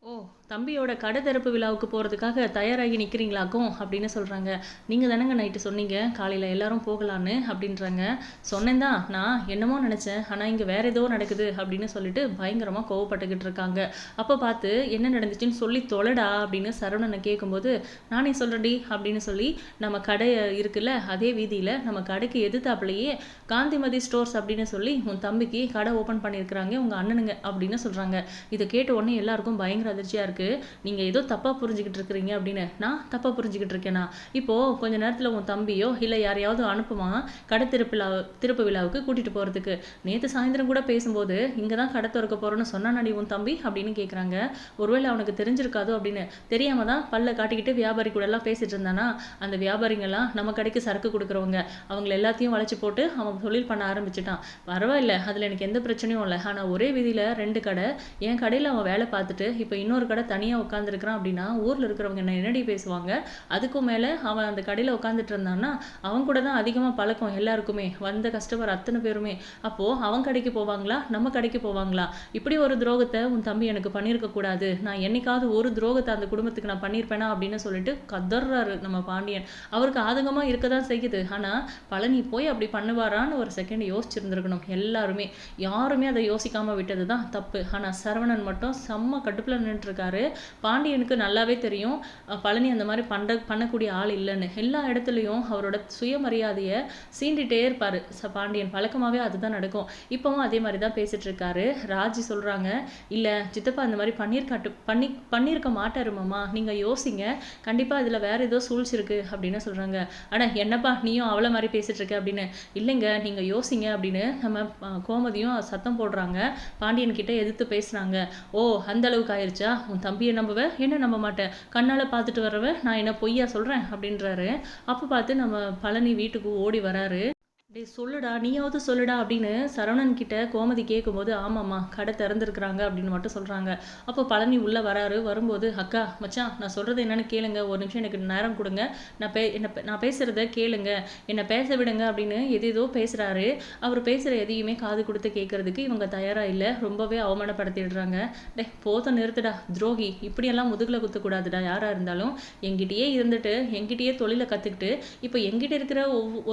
ஓ தம்பியோட கடை திறப்பு விழாவுக்கு போகிறதுக்காக தயாராகி நிற்கிறீங்களாக்கும் அப்படின்னு சொல்கிறாங்க நீங்கள் தானேங்க நைட்டு சொன்னீங்க. காலையில் எல்லாரும் போகலான்னு அப்படின்றாங்க. சொன்னேன் தான் நான் என்னமோ நினச்சேன். ஆனால் இங்கே வேற ஏதோ நடக்குது அப்படின்னு சொல்லிட்டு பயங்கரமாக கோவப்பட்டுக்கிட்டு இருக்காங்க. அப்போ பார்த்து என்ன நடந்துச்சுன்னு சொல்லி தொலைடா அப்படின்னு சரவணனை கேட்கும்போது நானே சொல்கிறேன்டி அப்படின்னு சொல்லி நம்ம கடை இருக்குல்ல அதே வீதியில் நம்ம கடைக்கு எதிர்த்தாப்புலையே காந்திமதி ஸ்டோர்ஸ் அப்படின்னு சொல்லி உன் தம்பிக்கு கடை ஓப்பன் பண்ணியிருக்கிறாங்க உங்கள் அண்ணனுங்க அப்படின்னு சொல்கிறாங்க இதை கேட்ட உடனே எல்லாருக்கும் பயங்கர அதிர்ச்சியாக இருக்குது இருக்கு. நீங்கள் ஏதோ தப்பாக புரிஞ்சுக்கிட்டு இருக்கிறீங்க அப்படின்னு. நான் தப்பாக புரிஞ்சுக்கிட்டு இருக்கேனா? இப்போது கொஞ்ச நேரத்தில் உன் தம்பியோ இல்லை யாரையாவது அனுப்புமா? கடை திருப்பிழா திருப்பு விழாவுக்கு கூட்டிகிட்டு போகிறதுக்கு நேற்று சாயந்தரம் கூட பேசும்போது இங்கே தான் கடை திறக்க போகிறோன்னு சொன்னானடி உன் தம்பி? அப்படின்னு கேட்குறாங்க ஒருவேளை அவனுக்கு தெரிஞ்சிருக்காதோ அப்படின்னு. தெரியாம தான் பல்ல காட்டிக்கிட்டு வியாபாரி கூட எல்லாம் பேசிட்டு இருந்தானா? அந்த வியாபாரிங்கெல்லாம் நம்ம கடைக்கு சரக்கு கொடுக்குறவங்க. அவங்கள எல்லாத்தையும் வளைச்சு போட்டு அவன் தொழில் பண்ண ஆரம்பிச்சிட்டான். பரவாயில்ல அதில் எனக்கு எந்த பிரச்சனையும் இல்லை. ஆனால் ஒரே விதியில் ரெண்டு கடை. என் கடையில் அவன் வேலை பார்த்துட்டு இப்போ இன்னொரு கடை கடை தனியாக உட்காந்துருக்கிறான் அப்படின்னா ஊரில் இருக்கிறவங்க என்ன என்னடி பேசுவாங்க? அதுக்கும் மேலே அவன் அந்த கடையில் உட்காந்துட்டு இருந்தான்னா அவன் கூட தான் அதிகமாக பழக்கம் எல்லாருக்குமே. வந்த கஸ்டமர் அத்தனை பேருமே. அப்போது அவன் கடைக்கு போவாங்களா? நம்ம கடைக்கு போவாங்களா? இப்படி ஒரு துரோகத்தை உன் தம்பி எனக்கு பண்ணியிருக்க கூடாது. நான் என்னைக்காவது ஒரு துரோகத்தை அந்த குடும்பத்துக்கு நான் பண்ணியிருப்பேனா அப்படின்னு சொல்லிட்டு கதர்றாரு நம்ம பாண்டியன். அவருக்கு ஆதங்கமாக இருக்க தான் செய்யுது. ஆனால் பழனி போய் அப்படி பண்ணுவாரான்னு ஒரு செகண்ட் யோசிச்சிருந்துருக்கணும் எல்லாருமே. யாருமே அதை யோசிக்காமல் விட்டது தான் தப்பு. ஆனால் சரவணன் மட்டும் செம்ம கடுப்பில் சொன்னார் பாண்டியனுக்கு நல்லாவே தெரியும். பழனி அந்த மாதிரி பண்ண பண்ணக்கூடிய ஆள் இல்லைன்னு. எல்லா இடத்துலையும் அவரோட சுயமரியாதையை சீண்டிட்டே இருப்பார். ச பாண்டியன். பழக்கமாகவே அதுதான் நடக்கும். இப்போவும் அதே மாதிரி தான் பேசிகிட்டு இருக்காரு ராஜி சொல்கிறாங்க இல்லை சித்தப்பா இந்த மாதிரி பண்ணியிருக்காட்டு பண்ணி பண்ணியிருக்க மாட்டாரு மாமா. நீங்கள் யோசிங்க. கண்டிப்பாக இதில் வேறு ஏதோ சூழ்ச்சி இருக்கு அப்படின்னு சொல்கிறாங்க ஆனால் என்னப்பா? நீயும் அவ்வளோ மாதிரி பேசிகிட்டு இருக்க அப்படின்னு. இல்லைங்க நீங்கள் யோசிங்க அப்படின்னு நம்ம கோமதியும் சத்தம் போடுறாங்க. பாண்டியன் கிட்ட எதிர்த்து பேசுகிறாங்க ஓ அந்த அளவுக்கு ஆயிடுச்சா உன் தம்பியை நம்புவ என்ன நம்ப மாட்டேன் கண்ணால் பார்த்துட்டு வர்றவ நான் என்ன பொய்யா சொல்கிறேன் அப்படின்றாரு. அப்போ பார்த்து நம்ம பழனி வீட்டுக்கு ஓடி வராரு. டேய் சொல்லுடா நீயாவது சொல்லுடா அப்படின்னு சரவணன் கிட்ட கோமதி கேட்கும்போது ஆமாம்மா கடை திறந்துருக்குறாங்க அப்படின்னு மட்டும் சொல்கிறாங்க அப்போ பழனி உள்ளே வராரு. வரும்போது அக்கா மச்சான் நான் சொல்கிறது என்னென்னு கேளுங்க. ஒரு நிமிஷம் எனக்கு நேரம் கொடுங்க. நான் பே என்ன நான் பேசுகிறத கேளுங்க. என்னை பேச விடுங்க அப்படின்னு எது ஏதோ பேசுகிறாரு அவர் பேசுகிற எதையுமே காது கொடுத்து கேட்கறதுக்கு இவங்க தயாராக இல்லை. ரொம்பவே அவமானப்படுத்திடுறாங்க. டே போத நிறுத்துடா. துரோகி இப்படியெல்லாம் முதுகில் குத்தக்கூடாதுடா. யாராக இருந்தாலும் என்கிட்டயே இருந்துட்டு என்கிட்டயே தொழிலை கற்றுக்கிட்டு இப்போ எங்கிட்ட இருக்கிற ஒவ்வொ-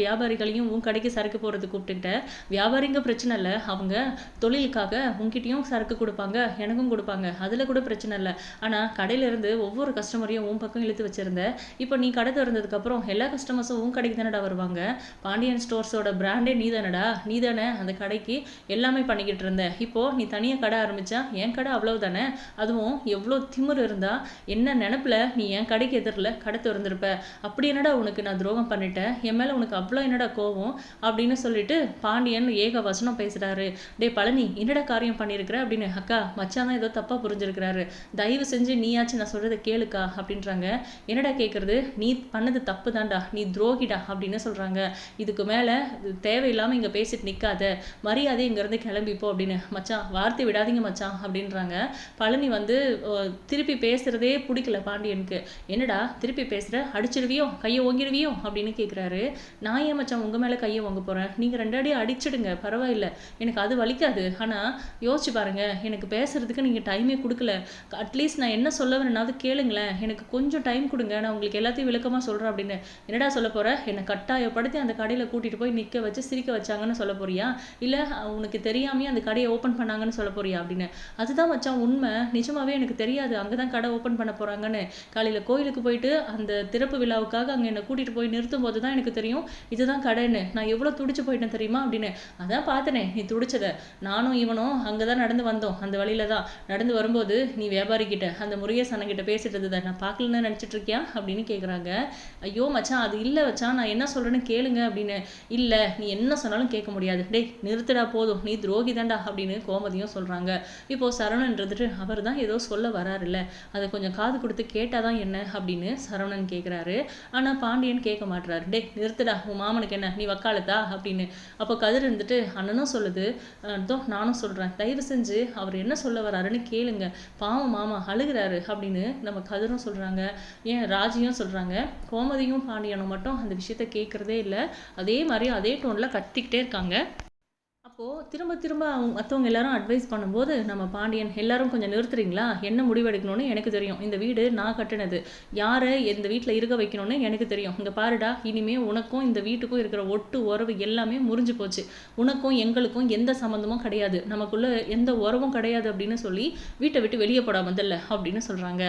வியாபாரிகளையும் என்னையும் உன் கடைக்கு சரக்கு போகிறது கூப்பிட்டுக்கிட்ட. வியாபாரிங்க பிரச்சனை இல்லை. அவங்க தொழிலுக்காக உங்ககிட்டயும் சரக்கு கொடுப்பாங்க எனக்கும் கொடுப்பாங்க. அதில் கூட பிரச்சனை இல்லை. ஆனால் கடையிலேருந்து ஒவ்வொரு கஸ்டமரையும் உன் பக்கம் இழுத்து வச்சுருந்த. இப்போ நீ கடை திறந்ததுக்கப்புறம் எல்லா கஸ்டமர்ஸும் உன் கடைக்கு தானடா வருவாங்க? பாண்டியன் ஸ்டோர்ஸோட பிராண்டே நீ தானடா நீ தானே அந்த கடைக்கு எல்லாமே பண்ணிக்கிட்டு இருந்த. இப்போது நீ தனியாக கடை ஆரம்பிச்சா என் கடை அவ்வளோ தானே அதுவும் எவ்வளோ திமிரு இருந்தால் என்ன நினப்பில் நீ என் கடைக்கு எதிரில் கடை திறந்துருப்ப? அப்படி என்னடா உனக்கு நான் துரோகம் பண்ணிட்டேன்? என் மேலே உனக்கு அவ்வளோ என்னடா கோவம்? அப்படின்னு சொல்லிட்டு பாண்டியன் ஏக வசனம் பேசுகிறாரு டே பழனி என்னடா காரியம் பண்ணியிருக்கிற? அப்படின்னு அக்கா மச்சான் தான் ஏதோ தப்பாக புரிஞ்சிருக்கிறாரு. தயவு செஞ்சு நீயாச்சும் நான் சொல்கிறத கேளுக்கா? அப்படின்றாங்க. என்னடா கேட்குறது நீ பண்ணது தப்பு தான்டா நீ துரோகிடா. அப்படின்னு சொல்கிறாங்க இதுக்கு மேலே தேவையில்லாமல் இங்கே பேசிட்டு நிற்காத மரியாதை இங்கேருந்து கிளம்பிப்போ அப்படின்னு மச்சான் வார்த்தை விடாதீங்க மச்சான். அப்படின்றாங்க. பழனி வந்து திருப்பி பேசுகிறதே பிடிக்கல பாண்டியனுக்கு. என்னடா திருப்பி பேசுகிற அடிச்சிடுவியோ கையை ஓங்கிடுவியோ அப்படின்னு கேட்குறாரு நான் ஏன் மச்சான் உங்கள் மேலே கையை வாங்க போகிறேன் நீங்கள் ரெண்டு அடி அடிச்சிடுங்க. பரவாயில்ல. எனக்கு அது வலிக்காது. ஆனால் யோசிச்சு பாருங்கள் எனக்கு பேசுகிறதுக்கு நீங்கள் டைமே கொடுக்கல. அட்லீஸ்ட் நான் என்ன சொல்ல வேணும்னாவது கேளுங்களேன். எனக்கு கொஞ்சம் டைம் கொடுங்க. நான் உங்களுக்கு எல்லாத்தையும் விளக்கமாக சொல்கிறேன் அப்படின்னு. என்னடா சொல்ல போகிறேன் என்னை கட்டாயப்படுத்தி அந்த கடையில் கூட்டிகிட்டு போய் நிற்க வச்சு சிரிக்க வச்சாங்கன்னு சொல்ல போறியா? இல்லை உனக்கு தெரியாமையே அந்த கடையை ஓப்பன் பண்ணாங்கன்னு சொல்ல போறியா அப்படின்னு. அதுதான் மச்சான் உண்மை. நிஜமாவே எனக்கு தெரியாது. அங்கே தான் கடை ஓப்பன் பண்ண போகிறாங்கன்னு காலையில் கோயிலுக்கு போயிட்டு அந்த திறப்பு விழாவுக்காக அங்கே என்னை கூட்டிகிட்டு போய் நிறுத்தும் போது தான் எனக்கு தெரியும். இதுதான் கடை இல்லைன்னு நான் எவ்வளோ துடிச்சு போயிட்டேன் தெரியுமா? அப்படின்னு. அதான் பார்த்தனே நீ துடிச்சதை. நானும் இவனும் அங்கே தான் நடந்து வந்தோம். அந்த வழியில தான் நடந்து வரும்போது நீ வியாபாரிக்கிட்ட அந்த முருகேசன் அண்ணன்கிட்ட பேசிட்டு இருந்ததை நான் பார்க்கலன்னு நினச்சிட்டு இருக்கியா? அப்படின்னு கேட்குறாங்க ஐயோ மச்சான் அது இல்லை வச்சா நான் என்ன சொல்கிறேன்னு கேளுங்க அப்படின்னு. இல்லை நீ என்ன சொன்னாலும் கேட்க முடியாது. டேய் நிறுத்துடா போதும். நீ துரோகி தான்டா அப்படின்னு கோமதியும் சொல்கிறாங்க இப்போ சரவணன் அவர் தான் ஏதோ சொல்ல வராருல்ல. அதை கொஞ்சம் காது கொடுத்து கேட்டால் தான் என்ன அப்படின்னு சரவணன் கேட்குறாரு ஆனால் பாண்டியன் கேட்க மாட்டுறாரு டேய் நிறுத்துடா. உன் மாமனுக்கு என்ன? நீ வக்காலத்தா? அப்படின்னு. அப்போ கதிர் இருந்துட்டு அண்ணனும் சொல்லுது. "அஹ் தோ நானும் சொல்கிறேன் தயவு செஞ்சு அவர் என்ன சொல்ல வராருன்னு கேளுங்க. பாவம் மாமா அழுகுறாரு. அப்படின்னு நம்ம கதிரும் சொல்கிறாங்க ஏன்? ராஜியும் சொல்கிறாங்க கோமதியும் பாண்டியனும் மட்டும் அந்த விஷயத்த கேட்குறதே இல்லை. அதே மாதிரி அதே டோனில் கத்திக்கிட்டே இருக்காங்க. அப்போது திரும்ப திரும்ப அவங்க மற்றவங்க எல்லாரும் அட்வைஸ் பண்ணும்போது நம்ம பாண்டியன் எல்லாரும் கொஞ்சம் நிறுத்துறீங்களா? என்ன முடிவெடுக்கணும்னு எனக்கு தெரியும். இந்த வீடு நான் கட்டினது. யாரை இந்த வீட்டில் இருக்க வைக்கணும்னு எனக்கு தெரியும். இங்கே பாருடா இனிமே உனக்கும் இந்த வீட்டுக்கும் இருக்கிற ஒட்டு உறவு எல்லாமே முறிஞ்சு போச்சு. உனக்கும் எங்களுக்கும் எந்த சம்மந்தமும் கிடையாது. நமக்குள்ள எந்த உறவும் கிடையாது அப்படின்னு சொல்லி வீட்டை விட்டு வெளியே போடா முதல்ல அப்படின்னு சொல்கிறாங்க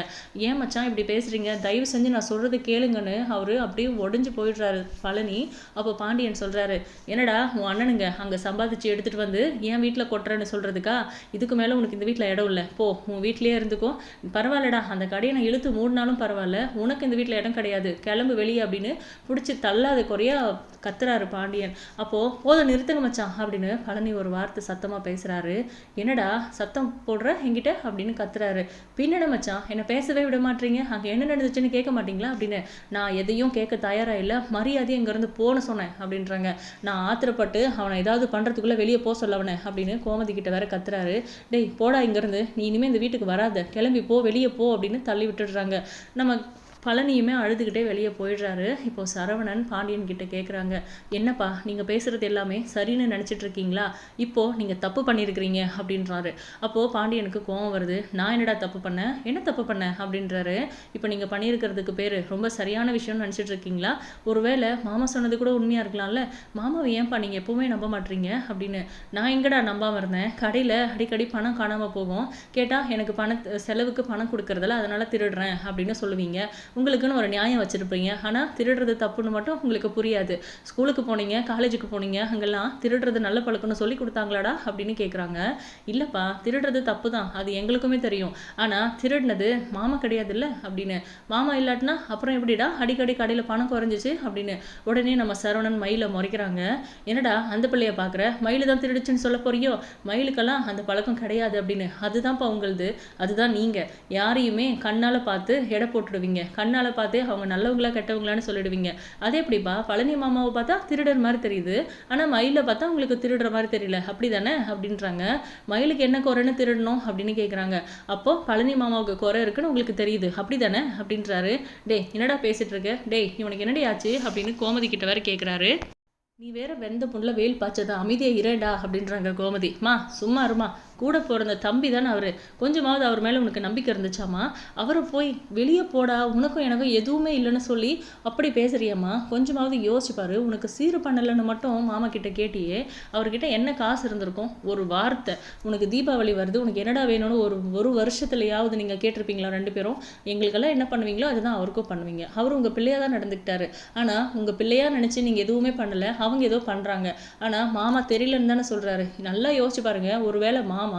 ஏன் மச்சான் இப்படி பேசுகிறீங்க தயவு செஞ்சு நான் சொல்கிறது கேளுங்கன்னு அவர் அப்படியே உடஞ்சு போயிடுறாரு பழனி. அப்போ பாண்டியன் சொல்கிறாரு என்னடா உன் அண்ணனுங்க அங்கே சம்பாதிச்சு எடுத்து எடுத்துகிட்டு வந்து என் வீட்டில் கொட்டுறேன்னு சொல்கிறதுக்கா இதுக்கு மேலே உனக்கு இந்த வீட்டில் இடம் இல்லை. போ உன் வீட்லேயே இருந்துக்கோ. பரவாயில்லடா அந்த கடையை நான் இழுத்து மூடினாலும் பரவாயில்ல. உனக்கு இந்த வீட்டில் இடம் கிடையாது. கிளம்பு வெளியே அப்படின்னு பிடிச்சி தள்ளாத குறையா கத்துறாரு பாண்டியன். அப்போது போதும் நிறுத்துங்க மச்சான் அப்படின்னு பழனி ஒரு வார்த்தை சத்தமாக பேசுகிறாரு என்னடா சத்தம் போடுற? என்கிட்ட? அப்படின்னு கத்துறாரு. பின்னட மச்சான்? என்னை பேசவே விட மாட்டீங்க அங்கே என்ன நடந்துச்சுன்னு கேட்க மாட்டீங்களா? அப்படின்னு நான் எதையும் கேட்க தயாராக இல்லை. மரியாதையை இங்கேருந்து போன சொன்னேன் அப்படின்றாங்க. நான் ஆத்திரப்பட்டு அவனை ஏதாவது பண்ணுறதுக்குள்ளே வெளியே போக சொல்லவனே அப்படின்னு கோமதி கிட்ட வேற கத்துறாரு. டேய் போடா இங்கேருந்து. நீ இனிமேல் இந்த வீட்டுக்கு வராத. கிளம்பி போ வெளியே போ அப்படின்னு தள்ளி விட்டுடுறாங்க. நம்ம பழனியுமே அழுதுகிட்டே வெளியே போயிடுறாரு. இப்போ சரவணன் பாண்டியன் கிட்ட கேட்குறாங்க என்னப்பா நீங்கள் பேசுகிறது எல்லாமே சரின்னு நினச்சிட்டு இருக்கீங்களா? இப்போ நீங்கள் தப்பு பண்ணியிருக்கிறீங்க அப்படின்றாரு. அப்போது பாண்டியனுக்கு கோவம் வருது நான் என்னடா தப்பு பண்ணேன் என்ன தப்பு பண்ணேன் அப்படின்றாரு. இப்போ நீங்கள் பண்ணியிருக்கிறதுக்கு பேர் ரொம்ப சரியான விஷயம்னு நினச்சிட்டு இருக்கீங்களா? ஒருவேளை மாமா சொன்னது கூட உண்மையாக இருக்கலாம்ல? மாமாவை ஏன்ப்பா நீங்கள் எப்போவுமே நம்ப மாட்டீங்க? அப்படின்னு நான் எங்கடா நம்பாமல் இருந்தேன் கடையில் அடிக்கடி பணம் காணாமல் போகும். கேட்டால் எனக்கு பண செலவுக்கு பணம் கொடுக்குறதில்ல அதனால் திருடுறேன் அப்படின்னு சொல்லுவீங்க. உங்களுக்குன்னு ஒரு நியாயம் வச்சுருப்பீங்க. ஆனால் திருடுறது தப்புன்னு மட்டும் உங்களுக்கு புரியாது. ஸ்கூலுக்கு போனீங்க காலேஜுக்கு போனீங்க அங்கெல்லாம் திருடுறது நல்ல பழக்கம்னு சொல்லி கொடுத்தாங்களாடா அப்படின்னு கேட்குறாங்க இல்லைப்பா திருடுறது தப்பு தான் அது எங்களுக்குமே தெரியும். ஆனால் திருடினது மாமா கிடையாதுல்ல அப்படின்னு. மாமா இல்லாட்டினா அப்புறம் எப்படிடா அடிக்கடி கடையில் பணம் குறைஞ்சிச்சு அப்படின்னு உடனே நம்ம சரவணன் மயிலை முறைக்கிறாங்க. என்னடா அந்த பிள்ளைய பார்க்குற மயில் தான் திருடுச்சுன்னு சொல்ல போறியோ? மயிலுக்கெல்லாம் அந்த பழக்கம் கிடையாது அப்படின்னு. அதுதான்ப்பா உங்களுது. அதுதான் நீங்கள் யாரையுமே கண்ணால் பார்த்து எடை போட்டுடுவீங்க. கண்ணால் பார்த்தே அவங்க நல்லவங்களா கெட்டவங்களான்னு சொல்லிடுவீங்க. அதே எப்படிப்பா? பழனி மாமாவை பார்த்தா திருடர் மாதிரி தெரியுது. ஆனால் மயிலை பார்த்தா உங்களுக்கு திருடுற மாதிரி தெரியல. அப்படி தானே அப்படின்றாங்க. மயிலுக்கு என்ன குறைன்னு திருடணும் அப்படின்னு கேட்குறாங்க அப்போ பழனி மாமாவுக்கு குறை இருக்குன்னு உங்களுக்கு தெரியுது. அப்படி தானே அப்படின்றாரு. டேய் என்னடா பேசிட்டு இருக்க? டேய் இவனுக்கு என்னடி ஆச்சு? அப்படின்னு கோமதி கிட்ட வேற கேட்குறாரு நீ வேற வெந்த புண்ணில் வேல் பாய்ச்சதா? அமைதியாக இரேடா அப்படின்றாங்க கோமதி. மா சும்மா இருமா. கூட பிறந்த தம்பி தானே அவர். கொஞ்சமாவது அவர் மேலே உனக்கு நம்பிக்கை இருந்துச்சாமா அவரை போய் வெளியே போடா உனக்கும் எனக்கும் எதுவுமே இல்லைன்னு சொல்லி அப்படி பேசுறியம்மா. கொஞ்சமாவது யோசிச்சுப்பாரு உனக்கு சீரு பண்ணலைன்னு மட்டும் மாமா கிட்ட கேட்டியே அவர்கிட்ட என்ன காசு இருந்திருக்கும்? ஒரு வார்த்தை. உனக்கு தீபாவளி வருது உனக்கு என்னடா வேணும்னு ஒரு ஒரு வருஷத்துலையாவது நீங்கள் கேட்டிருப்பீங்களா ரெண்டு பேரும்? எங்களுக்கெல்லாம் என்ன பண்ணுவீங்களோ அதுதான் அவருக்கும் பண்ணுவீங்க. அவர் உங்கள் பிள்ளையாக தான் நடந்துக்கிட்டாரு. ஆனால் உங்கள் பிள்ளையாக நினச்சி நீங்கள் எதுவுமே பண்ணலை அவங்க ஏதோ பண்ணுறாங்க ஆனால் மாமா தெரியலன்னு தானே சொல்கிறாரு நல்லா யோசிச்சு பாருங்கள் ஒருவேளை மாமா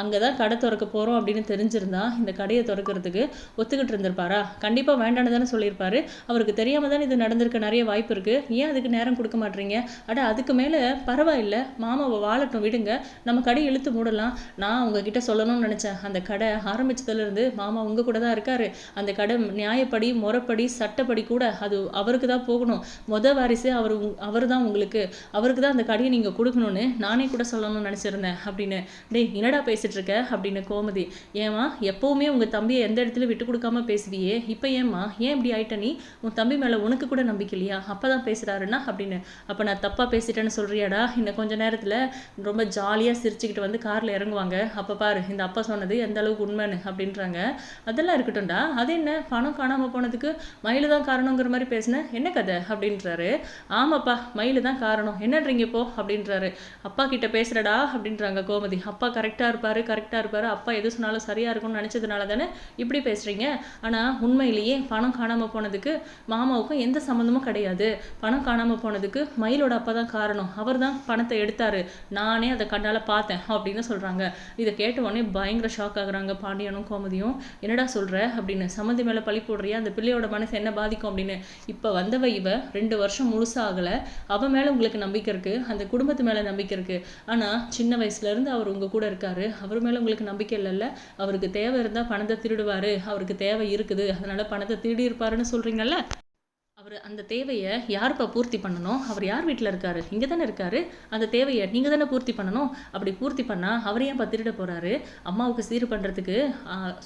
அங்கே தான் கடை திறக்க போகிறோம் அப்படின்னு தெரிஞ்சிருந்தா இந்த கடையை திறக்கிறதுக்கு ஒத்துக்கிட்டு இருந்திருப்பாரா? கண்டிப்பாக வேண்டான்னு தானே சொல்லியிருப்பாரு. அவருக்கு தெரியாமல் தானே இது நடந்திருக்க நிறைய வாய்ப்பு இருக்குது ஏன் அதுக்கு நேரம் கொடுக்க மாட்டீங்க? அட அதுக்கு மேலே பரவாயில்ல. மாமாவை வாழட்டும் விடுங்க. நம்ம கடை இழுத்து மூடலாம். நான் உங்ககிட்ட சொல்லணும்னு நினச்சேன். அந்த கடை ஆரம்பிச்சதுலேருந்து மாமா உங்கள் கூட தான் இருக்காரு. அந்த கடை நியாயப்படி முறைப்படி சட்டப்படி கூட அது அவருக்கு தான் போகணும். மொத வாரிசு அவர் அவர் தான் உங்களுக்கு. அவருக்கு தான் அந்த கடையை நீங்கள் கொடுக்கணும்னு நானே கூட சொல்லணும்னு நினச்சிருந்தேன் அப்படின்னு. என்னடா பேசிட்டு இருக்க? அப்படின்னு கோமதி ஏமா எப்பவுமே உங்கள் தம்பியை எந்த இடத்துல விட்டு கொடுக்காம பேசுவியே? இப்போ ஏம்மா ஏன் இப்படி ஆயிட்ட நீ? உன் தம்பி மேலே உனக்கு கூட நம்பிக்கை இல்லையா? அப்போ தான் பேசுகிறாருன்னா அப்படின்னு. அப்போ நான் தப்பாக பேசிட்டேன்னு சொல்கிறியாடா இன்னும் கொஞ்ச நேரத்தில் ரொம்ப ஜாலியாக சிரிச்சுக்கிட்டு வந்து காரில் இறங்குவாங்க. அப்போ பாரு இந்த அப்பா சொன்னது எந்த அளவுக்கு உண்மைன்னு அப்படின்றாங்க. அதெல்லாம் இருக்கட்டும்டா. அது என்ன? பணம் காணாமல் போனதுக்கு மயில் தான் காரணங்கிற மாதிரி பேசினேன் என்ன கதை? அப்படின்றாரு. ஆமாப்பா மயில் தான் காரணம். என்னன்றீங்க இப்போ? அப்படின்றாரு. அப்பா கிட்ட பேசுறடா அப்படின்றாங்க கோமதி. அப்பா கரெக்டாக இருப்பார் கரெக்டாக இருப்பார். அப்பா எது சொன்னாலும் சரியாக இருக்கும்னு நினச்சதுனால தானே இப்படி பேசுகிறீங்க ஆனால் உண்மையிலேயே பணம் காணாமல் போனதுக்கு மாமாவுக்கும் எந்த சம்மந்தமும் கிடையாது. பணம் காணாமல் போனதுக்கு மயிலோட அப்பா தான் காரணம். அவர் தான் பணத்தை எடுத்தார். நானே அதை கண்ணால் பார்த்தேன் அப்படின்னு சொல்கிறாங்க இதை கேட்ட உடனே பயங்கர ஷாக் ஆகுறாங்க பாண்டியனும் கோமதியும். என்னடா சொல்கிற அப்படின்னு. சம்மந்தி மேலே பழி போடுறியா? அந்த பிள்ளையோட மனசு என்ன பாதிக்கும் அப்படின்னு. இப்போ வந்தவ இவ ரெண்டு வருஷம் முழுசாகலை அவன் மேலே உங்களுக்கு நம்பிக்கை இருக்குது அந்த குடும்பத்து மேலே நம்பிக்கை இருக்குது ஆனால் சின்ன வயசுலேருந்து அவர் உங்கள் கூட இருக்காரு. அவர் மேலே உங்களுக்கு நம்பிக்கை இல்லைல்ல? அவருக்கு தேவை இருந்தால் பணத்தை திருடுவார். அவருக்கு தேவை இருக்குது. அதனால் பணத்தை திருடியிருப்பாருன்னு சொல்கிறீங்கல்ல அவர் அந்த தேவையை யாருப்பா பூர்த்தி பண்ணணும்? அவர் யார் வீட்டில் இருக்காரு? இங்கே தானே இருக்காரு. அந்த தேவையை நீங்கள் தானே பூர்த்தி பண்ணணும்? அப்படி பூர்த்தி பண்ணால் அவர் ஏன் பத்திரிட போகிறாரு அம்மாவுக்கு சீர் பண்ணுறதுக்கு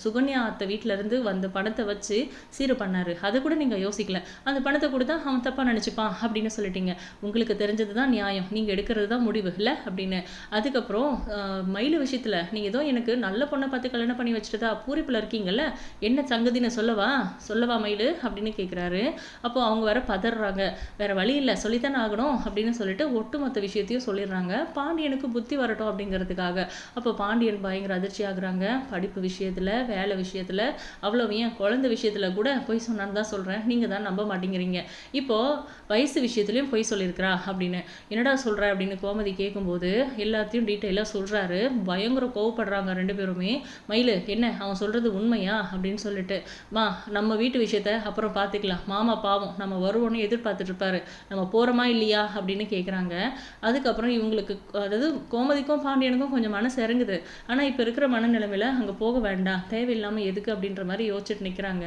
சுகன்யா அத்தை வீட்டில இருந்து வந்த பணத்தை வச்சு சீர் பண்ணாரு. அதை கூட நீங்கள் யோசிக்கல. அந்த பணத்தை கொடுத்தா அவன் தப்பாக நினச்சிப்பான் அப்படின்னு சொல்லிட்டீங்க. உங்களுக்கு தெரிஞ்சது தான் நியாயம். நீங்கள் எடுக்கிறது தான் முடிவு. இல்லை? அப்படின்னு. அதுக்கப்புறம் மயில் விஷயத்தில் நீங்கள் ஏதோ எனக்கு நல்ல பொண்ணை பார்த்து கல்யாணம் பண்ணி வச்சுட்டதா பூரிப்பில் இருக்கீங்கல்ல? என்ன சங்கதின்னு சொல்லவா? சொல்லவா மயில்? அப்படின்னு கேட்குறாரு அப்போ அவங்க வேற பதறாங்க. வேற வழி இல்லை சொல்லித்தானே ஆகணும் அப்படின்னு சொல்லிட்டு ஒட்டுமொத்த விஷயத்தையும் சொல்லிடுறாங்க. பாண்டியனுக்கு புத்தி வரட்டும் அப்படிங்கிறதுக்காக. அப்போ பாண்டியன் பயங்கர அதிர்ச்சி ஆகுறாங்க. படிப்பு விஷயத்தில் வேலை விஷயத்தில் அவ்வளோ ஏன் குழந்தை விஷயத்தில் கூட பொய் சொன்னான்னு தான் சொல்கிறேன் நீங்கள் தான் நம்ப மாட்டேங்கிறீங்க. இப்போது வயசு விஷயத்துலையும் பொய் சொல்லியிருக்கிறா அப்படின்னு. என்னடா சொல்கிற அப்படின்னு கோமதி கேட்கும்போது எல்லாத்தையும் டீட்டெயிலாக சொல்கிறாரு பயங்கர கோவப்படுறாங்க ரெண்டு பேருமே. மயிலு என்ன அவன் சொல்கிறது உண்மையா அப்படின்னு சொல்லிட்டு. மா நம்ம வீட்டு விஷயத்த அப்புறம் பார்த்துக்கலாம் மாமா பாவம் நம்ம வருவோன்னு எதிர்பார்த்துட்டு இருப்பாரு நம்ம போகிறோமா இல்லையா? அப்படின்னு கேட்குறாங்க அதுக்கப்புறம் இவங்களுக்கு அதாவது கோமதிக்கும் பாண்டியனுக்கும் கொஞ்சம் மனசு இறங்குது. ஆனால் இப்போ இருக்கிற மனநிலைமையில் அங்கே போக வேண்டாம். தேவையில்லாமல் எதுக்கு அப்படின்ற மாதிரி யோசிச்சுட்டு நிற்கிறாங்க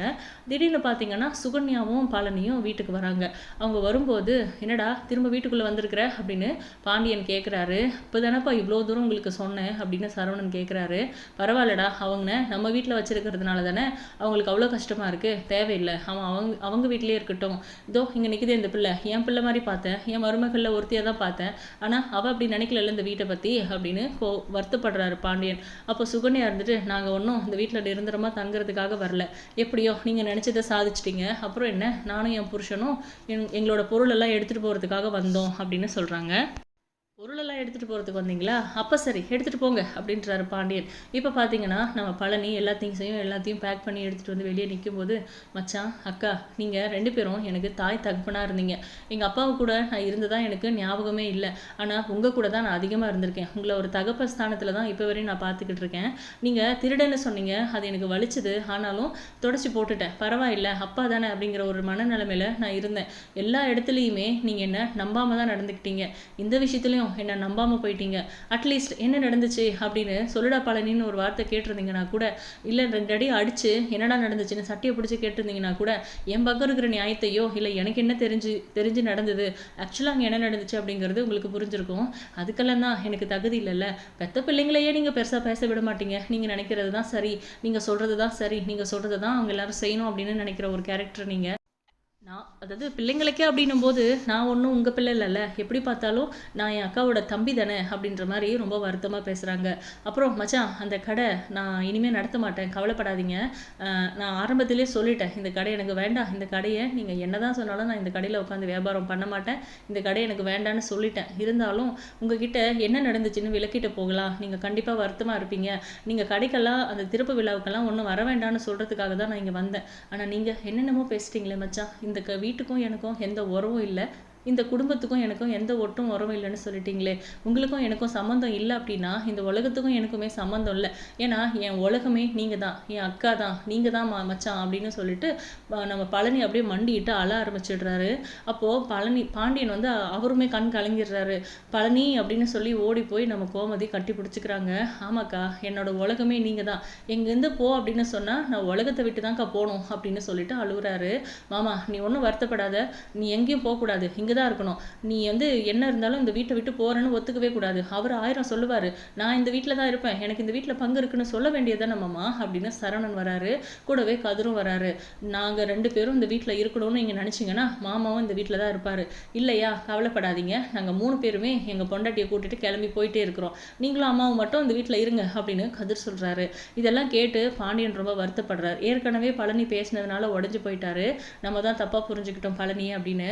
திடீர்னு பார்த்தீங்கன்னா சுகன்யாவும் பழனியும் வீட்டுக்கு வராங்க. அவங்க வரும்போது என்னடா திரும்ப வீட்டுக்குள்ளே வந்திருக்கிற? அப்படின்னு பாண்டியன் கேட்குறாரு இப்போ தானேப்பா இவ்வளோ தூரம் உங்களுக்கு சொன்னேன் அப்படின்னு சரவணன் கேட்குறாரு பரவாயில்லடா அவங்க நம்ம வீட்டில் வச்சுருக்கிறதுனால தானே அவங்களுக்கு அவ்வளோ கஷ்டமாக இருக்குது தேவையில்லை. அவன் அவங்க அவங்க வீட்டிலே இருக்கட்டும். இதோ இங்கே நிற்கிது இந்த பிள்ளை. என் பிள்ளை மாதிரி பார்த்தேன். என் மருமகளில் ஒருத்தியாக தான் பார்த்தேன். ஆனால் அவள் அப்படி நினைக்கல இந்த வீட்டை பற்றி அப்படின்னு கோ வருத்தப்படுறாரு பாண்டியன். அப்போ சுகன்யா இருந்துட்டு நாங்கள் ஒன்றும் இந்த வீட்டில் நிரந்தரமாக தங்குறதுக்காக வரல. எப்படியோ நீங்கள் நினச்சதை சாதிச்சிட்டிங்க. அப்புறம் என்ன? நானும் என் புருஷனும் எங் எங்களோட பொருளெல்லாம் எடுத்துகிட்டு போகிறதுக்காக வந்தோம் அப்படின்னு சொல்கிறாங்க பொருளெல்லாம் எடுத்துகிட்டு போகிறதுக்கு வந்தீங்களா? அப்போ சரி எடுத்துகிட்டு போங்க அப்படின்றாரு பாண்டியன். இப்போ பார்த்தீங்கன்னா நம்ம பழனி எல்லா திங்ஸையும் எல்லாத்தையும் பேக் பண்ணி எடுத்துகிட்டு வந்து வெளியே நிற்கும்போது மச்சான் அக்கா நீங்கள் ரெண்டு பேரும் எனக்கு தாய் தகப்பனாக இருந்தீங்க. எங்கள் அப்பாவை கூட நான் இருந்ததா எனக்கு ஞாபகமே இல்லை. ஆனால் உங்கள் கூட தான் நான் அதிகமாக இருந்திருக்கேன். உங்களை ஒரு தகப்ப ஸ்தானத்தில் தான் இப்போ வரையும் நான் பார்த்துக்கிட்டு இருக்கேன். நீங்கள் திருடன்னு சொன்னீங்க அது எனக்கு வலிச்சது. ஆனாலும் தொடச்சி போட்டுட்டேன். பரவாயில்ல அப்பா தானே அப்படிங்கிற ஒரு மனநிலைமையில் நான் இருந்தேன். எல்லா இடத்துலையுமே நீங்கள் என்ன நம்பாமல் தான் நடந்துக்கிட்டீங்க. இந்த விஷயத்துலையும் என்ன நம்பாமல் போயிட்டீங்க. அட்லீஸ்ட் என்ன நடந்துச்சு அப்படின்னு சொல்லுடா பழனின்னு ஒரு வார்த்தை கேட்டிருந்தீங்கன்னா கூட இல்லை ரெண்டு அடி அடிச்சு என்னடா நடந்துச்சுன்னு சட்டையை பிடிச்சி கேட்டிருந்தீங்கன்னா கூட என் பக்கம் இருக்கிற நியாயத்தையோ இல்லை எனக்கு என்ன தெரிஞ்சு தெரிஞ்சு நடந்தது ஆக்சுவலாக அங்கே என்ன நடந்துச்சு அப்படிங்கிறது உங்களுக்கு புரிஞ்சிருக்கும். அதுக்கெல்லாம் தான் எனக்கு தகுதி இல்லைல்ல. பெத்த பிள்ளைங்களையே நீங்கள் பெருசாக பேச விட மாட்டீங்க. நீங்கள் நினைக்கிறது தான் சரி. நீங்கள் சொல்கிறது தான் சரி. நீங்கள் சொல்கிறது தான் அவங்க எல்லாரும் செய்யணும் அப்படின்னு நினைக்கிற ஒரு கேரக்டர் நீங்கள் நான் அதாவது பிள்ளைங்களுக்கே அப்படின்னும் போது நான் ஒன்றும் உங்கள் பிள்ளை இல்லைல்ல எப்படி பார்த்தாலும் நான் என் அக்காவோட தம்பி தானே அப்படின்ற மாதிரி ரொம்ப வருத்தமாக பேசுகிறாங்க அப்புறம் மச்சான் அந்த கடை நான் இனிமேல் நடத்த மாட்டேன். கவலைப்படாதீங்க. நான் ஆரம்பத்திலே சொல்லிட்டேன் இந்த கடை எனக்கு வேண்டாம். இந்த கடையை நீங்கள் என்ன தான் சொன்னாலும் நான் இந்த கடையில் உட்காந்து வியாபாரம் பண்ண மாட்டேன். இந்த கடை எனக்கு வேண்டான்னு சொல்லிட்டேன். இருந்தாலும் உங்ககிட்ட என்ன நடந்துச்சுன்னு விளக்கிட்டு போகலாம். நீங்கள் கண்டிப்பாக வருத்தமாக இருப்பீங்க. நீங்கள் கடைக்கெல்லாம் அந்த திருப்பு விழாவுக்கெல்லாம் ஒன்றும் வர வேண்டாம்னு சொல்கிறதுக்காக தான் நான் இங்கே வந்தேன். ஆனால் நீங்கள் என்னென்னமோ பேசிட்டீங்களே மச்சான். இந்த க வீட்டுக்கும் எனக்கும் எந்த உறவும் இல்லை. இந்த குடும்பத்துக்கும் எனக்கும் எந்த ஒட்டும் உறவும் இல்லைன்னு சொல்லிட்டீங்களே. உங்களுக்கும் எனக்கும் சம்மந்தம் இல்லை அப்படின்னா இந்த உலகத்துக்கும் எனக்குமே சம்மந்தம் இல்லை. ஏன்னா என் உலகமே நீங்கள் தான் என் அக்கா தான் நீங்கள் தான் ம- மச்சான் அப்படின்னு சொல்லிட்டு நம்ம பழனி அப்படியே மண்டிட்டு அழ ஆரம்பிச்சிடுறாரு. அப்போது பழனி பாண்டியன் வந்து அவருமே கண் கலங்கிடுறாரு. பழனி அப்படின்னு சொல்லி ஓடி போய் நம்ம கோமதி கட்டி பிடிச்சிக்கிறாங்க. ஆமாக்கா என்னோட உலகமே நீங்கள் தான் எங்கேருந்து போ அப்படின்னு சொன்னால் நான் உலகத்தை விட்டு தான்க்கா போகணும் அப்படின்னு சொல்லிட்டு அழுகுறாரு. மாமா நீ ஒன்றும் வருத்தப்படாத. நீ எங்கேயும் போகக்கூடாது. இங்கே தான் இருக்கணும். நீ வந்து என்ன இருந்தாலும் இந்த வீட்டை விட்டு போகிறேன்னு ஒத்துக்கவே கூடாது. அவர் ஆயிரம் சொல்லுவார் நான் இந்த வீட்டில் தான் இருப்பேன். எனக்கு இந்த வீட்டில் பங்கு இருக்குன்னு சொல்ல வேண்டியதுதானே நம்மம்மா அப்படின்னு சரவணன் வராரு. கூடவே கதிரும் வராரு. நாங்கள் ரெண்டு பேரும் இந்த வீட்டில் இருக்கணும்னு நீங்கள் நினச்சிங்கன்னா மாமாவும் இந்த வீட்டில் தான் இருப்பார். இல்லையா? கவலைப்படாதீங்க. நாங்கள் மூணு பேருமே எங்கள் பொண்டாட்டியை கூட்டிட்டு கிளம்பி போயிட்டே இருக்கிறோம். நீங்களும் அம்மாவும் மட்டும் இந்த வீட்டில் இருங்க அப்படின்னு கதிர் சொல்கிறாரு இதெல்லாம் கேட்டு பாண்டியன் ரொம்ப வருத்தப்படுறார். ஏற்கனவே பழனி பேசினதுனால உடஞ்சி போயிட்டாரு. நம்ம தான் தப்பாக புரிஞ்சுக்கிட்டோம் பழனி அப்படின்னு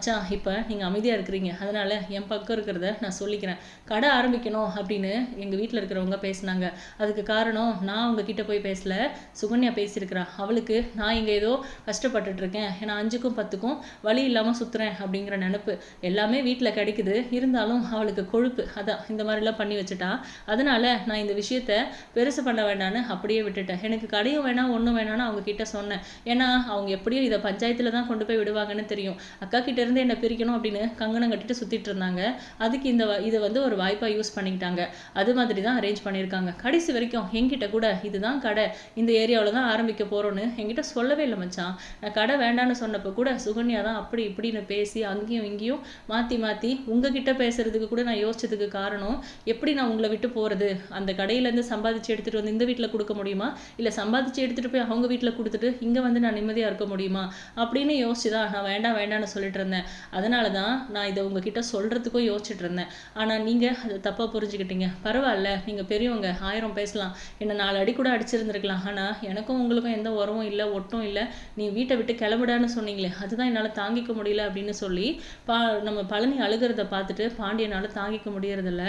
மச்சான் இப்போ நீங்கள் அமைதியாக இருக்கிறீங்க. அதனால என் பக்கம் இருக்கிறத நான் சொல்லிக்கிறேன். கடை ஆரம்பிக்கணும் அப்படின்னு எங்கள் வீட்டில் இருக்கிறவங்க பேசினாங்க. அதுக்கு காரணம் நான் உங்ககிட்ட போய் பேசல. சுகன்யா பேசியிருக்கிறா. அவளுக்கு நான் இங்கே ஏதோ கஷ்டப்பட்டுட்டு இருக்கேன். ஏன்னா அஞ்சுக்கும் பத்துக்கும் வழி இல்லாமல் சுற்றுறேன் அப்படிங்கிற நினப்பு எல்லாமே வீட்டில் கிடைக்குது. இருந்தாலும் அவளுக்கு கொழுப்பு. அதான் இந்த மாதிரிலாம் பண்ணி வச்சுட்டா. அதனால நான் இந்த விஷயத்த பெருசு பண்ண வேண்டான்னு அப்படியே விட்டுட்டேன். எனக்கு கடையும் வேணாம் ஒன்றும் வேணாம்னு அவங்க கிட்ட சொன்னேன். ஏன்னா அவங்க எப்படியும் இதை பஞ்சாயத்தில் தான் கொண்டு போய் விடுவாங்கன்னு தெரியும். அக்கா கிட்ட இருந்து என்னை பிரிக்கணும் அப்படின்னு கங்கணம் கட்டிட்டு சுத்திட்டு இருந்தாங்க. அதுக்கு இந்த வ- இதை வந்து ஒரு வாய்ப்பாக யூஸ் பண்ணிக்கிட்டாங்க. அது மாதிரி தான் அரேஞ்ச் பண்ணியிருக்காங்க. கடைசி வரைக்கும் என்கிட்ட கூட இதுதான் கடை இந்த ஏரியாவில் தான் ஆரம்பிக்க போகிறோன்னு என்கிட்ட சொல்லவே இல்லை மச்சான். நான் கடை வேண்டான்னு சொன்னப்போ கூட சுகன்யா தான் அப்படி இப்படின்னு பேசி அங்கேயும் இங்கேயும் மாற்றி மாற்றி உங்ககிட்ட பேசுறதுக்கு கூட நான் யோசிச்சதுக்கு காரணம் எப்படி நான் உங்களை விட்டு போகிறது அந்த கடையிலேருந்து சம்பாதிச்சு எடுத்துகிட்டு வந்து இந்த வீட்டில் கொடுக்க முடியுமா? இல்லை சம்பாதிச்சு எடுத்துகிட்டு போய் அவங்க வீட்டில் கொடுத்துட்டு இங்கே வந்து நான் நிம்மதியாக இருக்க முடியுமா? அப்படின்னு யோசிச்சு தான் நான் வேண்டாம் வேண்டாம்னு சொல்லிட்டு இருந்தேன். இருந்தேன் அதனால தான் நான் இதை உங்ககிட்ட சொல்கிறதுக்கும் யோசிச்சுட்டு இருந்தேன். ஆனால் நீங்கள் அதை தப்பாக புரிஞ்சுக்கிட்டீங்க. பரவாயில்ல நீங்கள் பெரியவங்க ஆயிரம் பேசலாம். என்னை நாலு அடி கூட அடிச்சிருந்துருக்கலாம். ஆனால் எனக்கும் உங்களுக்கும் எந்த உறவும் இல்லை ஒட்டும் இல்லை. நீ வீட்டை விட்டு கிளம்பிடான்னு சொன்னீங்களே அதுதான் என்னால் தாங்கிக்க முடியல அப்படின்னு சொல்லி பா நம்ம பழனி அழுகிறத பார்த்துட்டு பாண்டியனால் தாங்கிக்க முடியறதில்ல.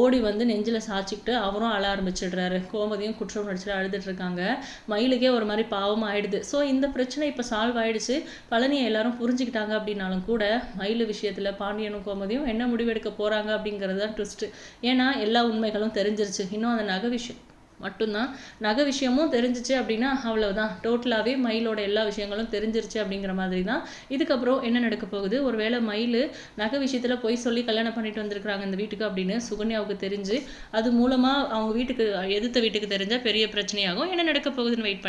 ஓடி வந்து நெஞ்சில் சாச்சிக்கிட்டு அவரும் அழ ஆரம்பிச்சிடுறாரு. கோமதியும் குற்றம் நடிச்சுட்டு அழுதுட்டு இருக்காங்க. மயிலுக்கே ஒரு மாதிரி பாவம் ஆயிடுது ஸோ இந்த பிரச்சனை இப்போ சால்வ் ஆயிடுச்சு. பழனியை எல்லாரும் புரிஞ்சுக்கிட்டாங்க அப்படின்னாலும் கூட மயில் விஷயத்தில் பாண்டியனும் கோமதியும் என்ன முடிவெடுக்க போகிறாங்க அப்படிங்கிறது தான் ட்விஸ்ட்டு ஏன்னா எல்லா உண்மைகளும் தெரிஞ்சிருச்சு. இன்னும் அந்த நகை விஷயம் மட்டும்தான். நகை விஷயமும் தெரிஞ்சிச்சு அப்படின்னா அவ்வளவுதான். டோட்டலாகவே மயிலோட எல்லா விஷயங்களும் தெரிஞ்சிருச்சு அப்படிங்கிற மாதிரி தான் இதுக்கப்புறம் என்ன நடக்க போகுது? ஒருவேளை மயில் நகை விஷயத்தில் போய் சொல்லி கல்யாணம் பண்ணிட்டு வந்திருக்கிறாங்க இந்த வீட்டுக்கு அப்படின்னு சுகன்யாவுக்கு தெரிஞ்சு அது மூலமாக அவங்க வீட்டுக்கு எதிர்த்த வீட்டுக்கு தெரிஞ்ச பெரிய பிரச்சனையாகும். என்ன நடக்க போகுதுன்னு வெயிட் பண்ணி.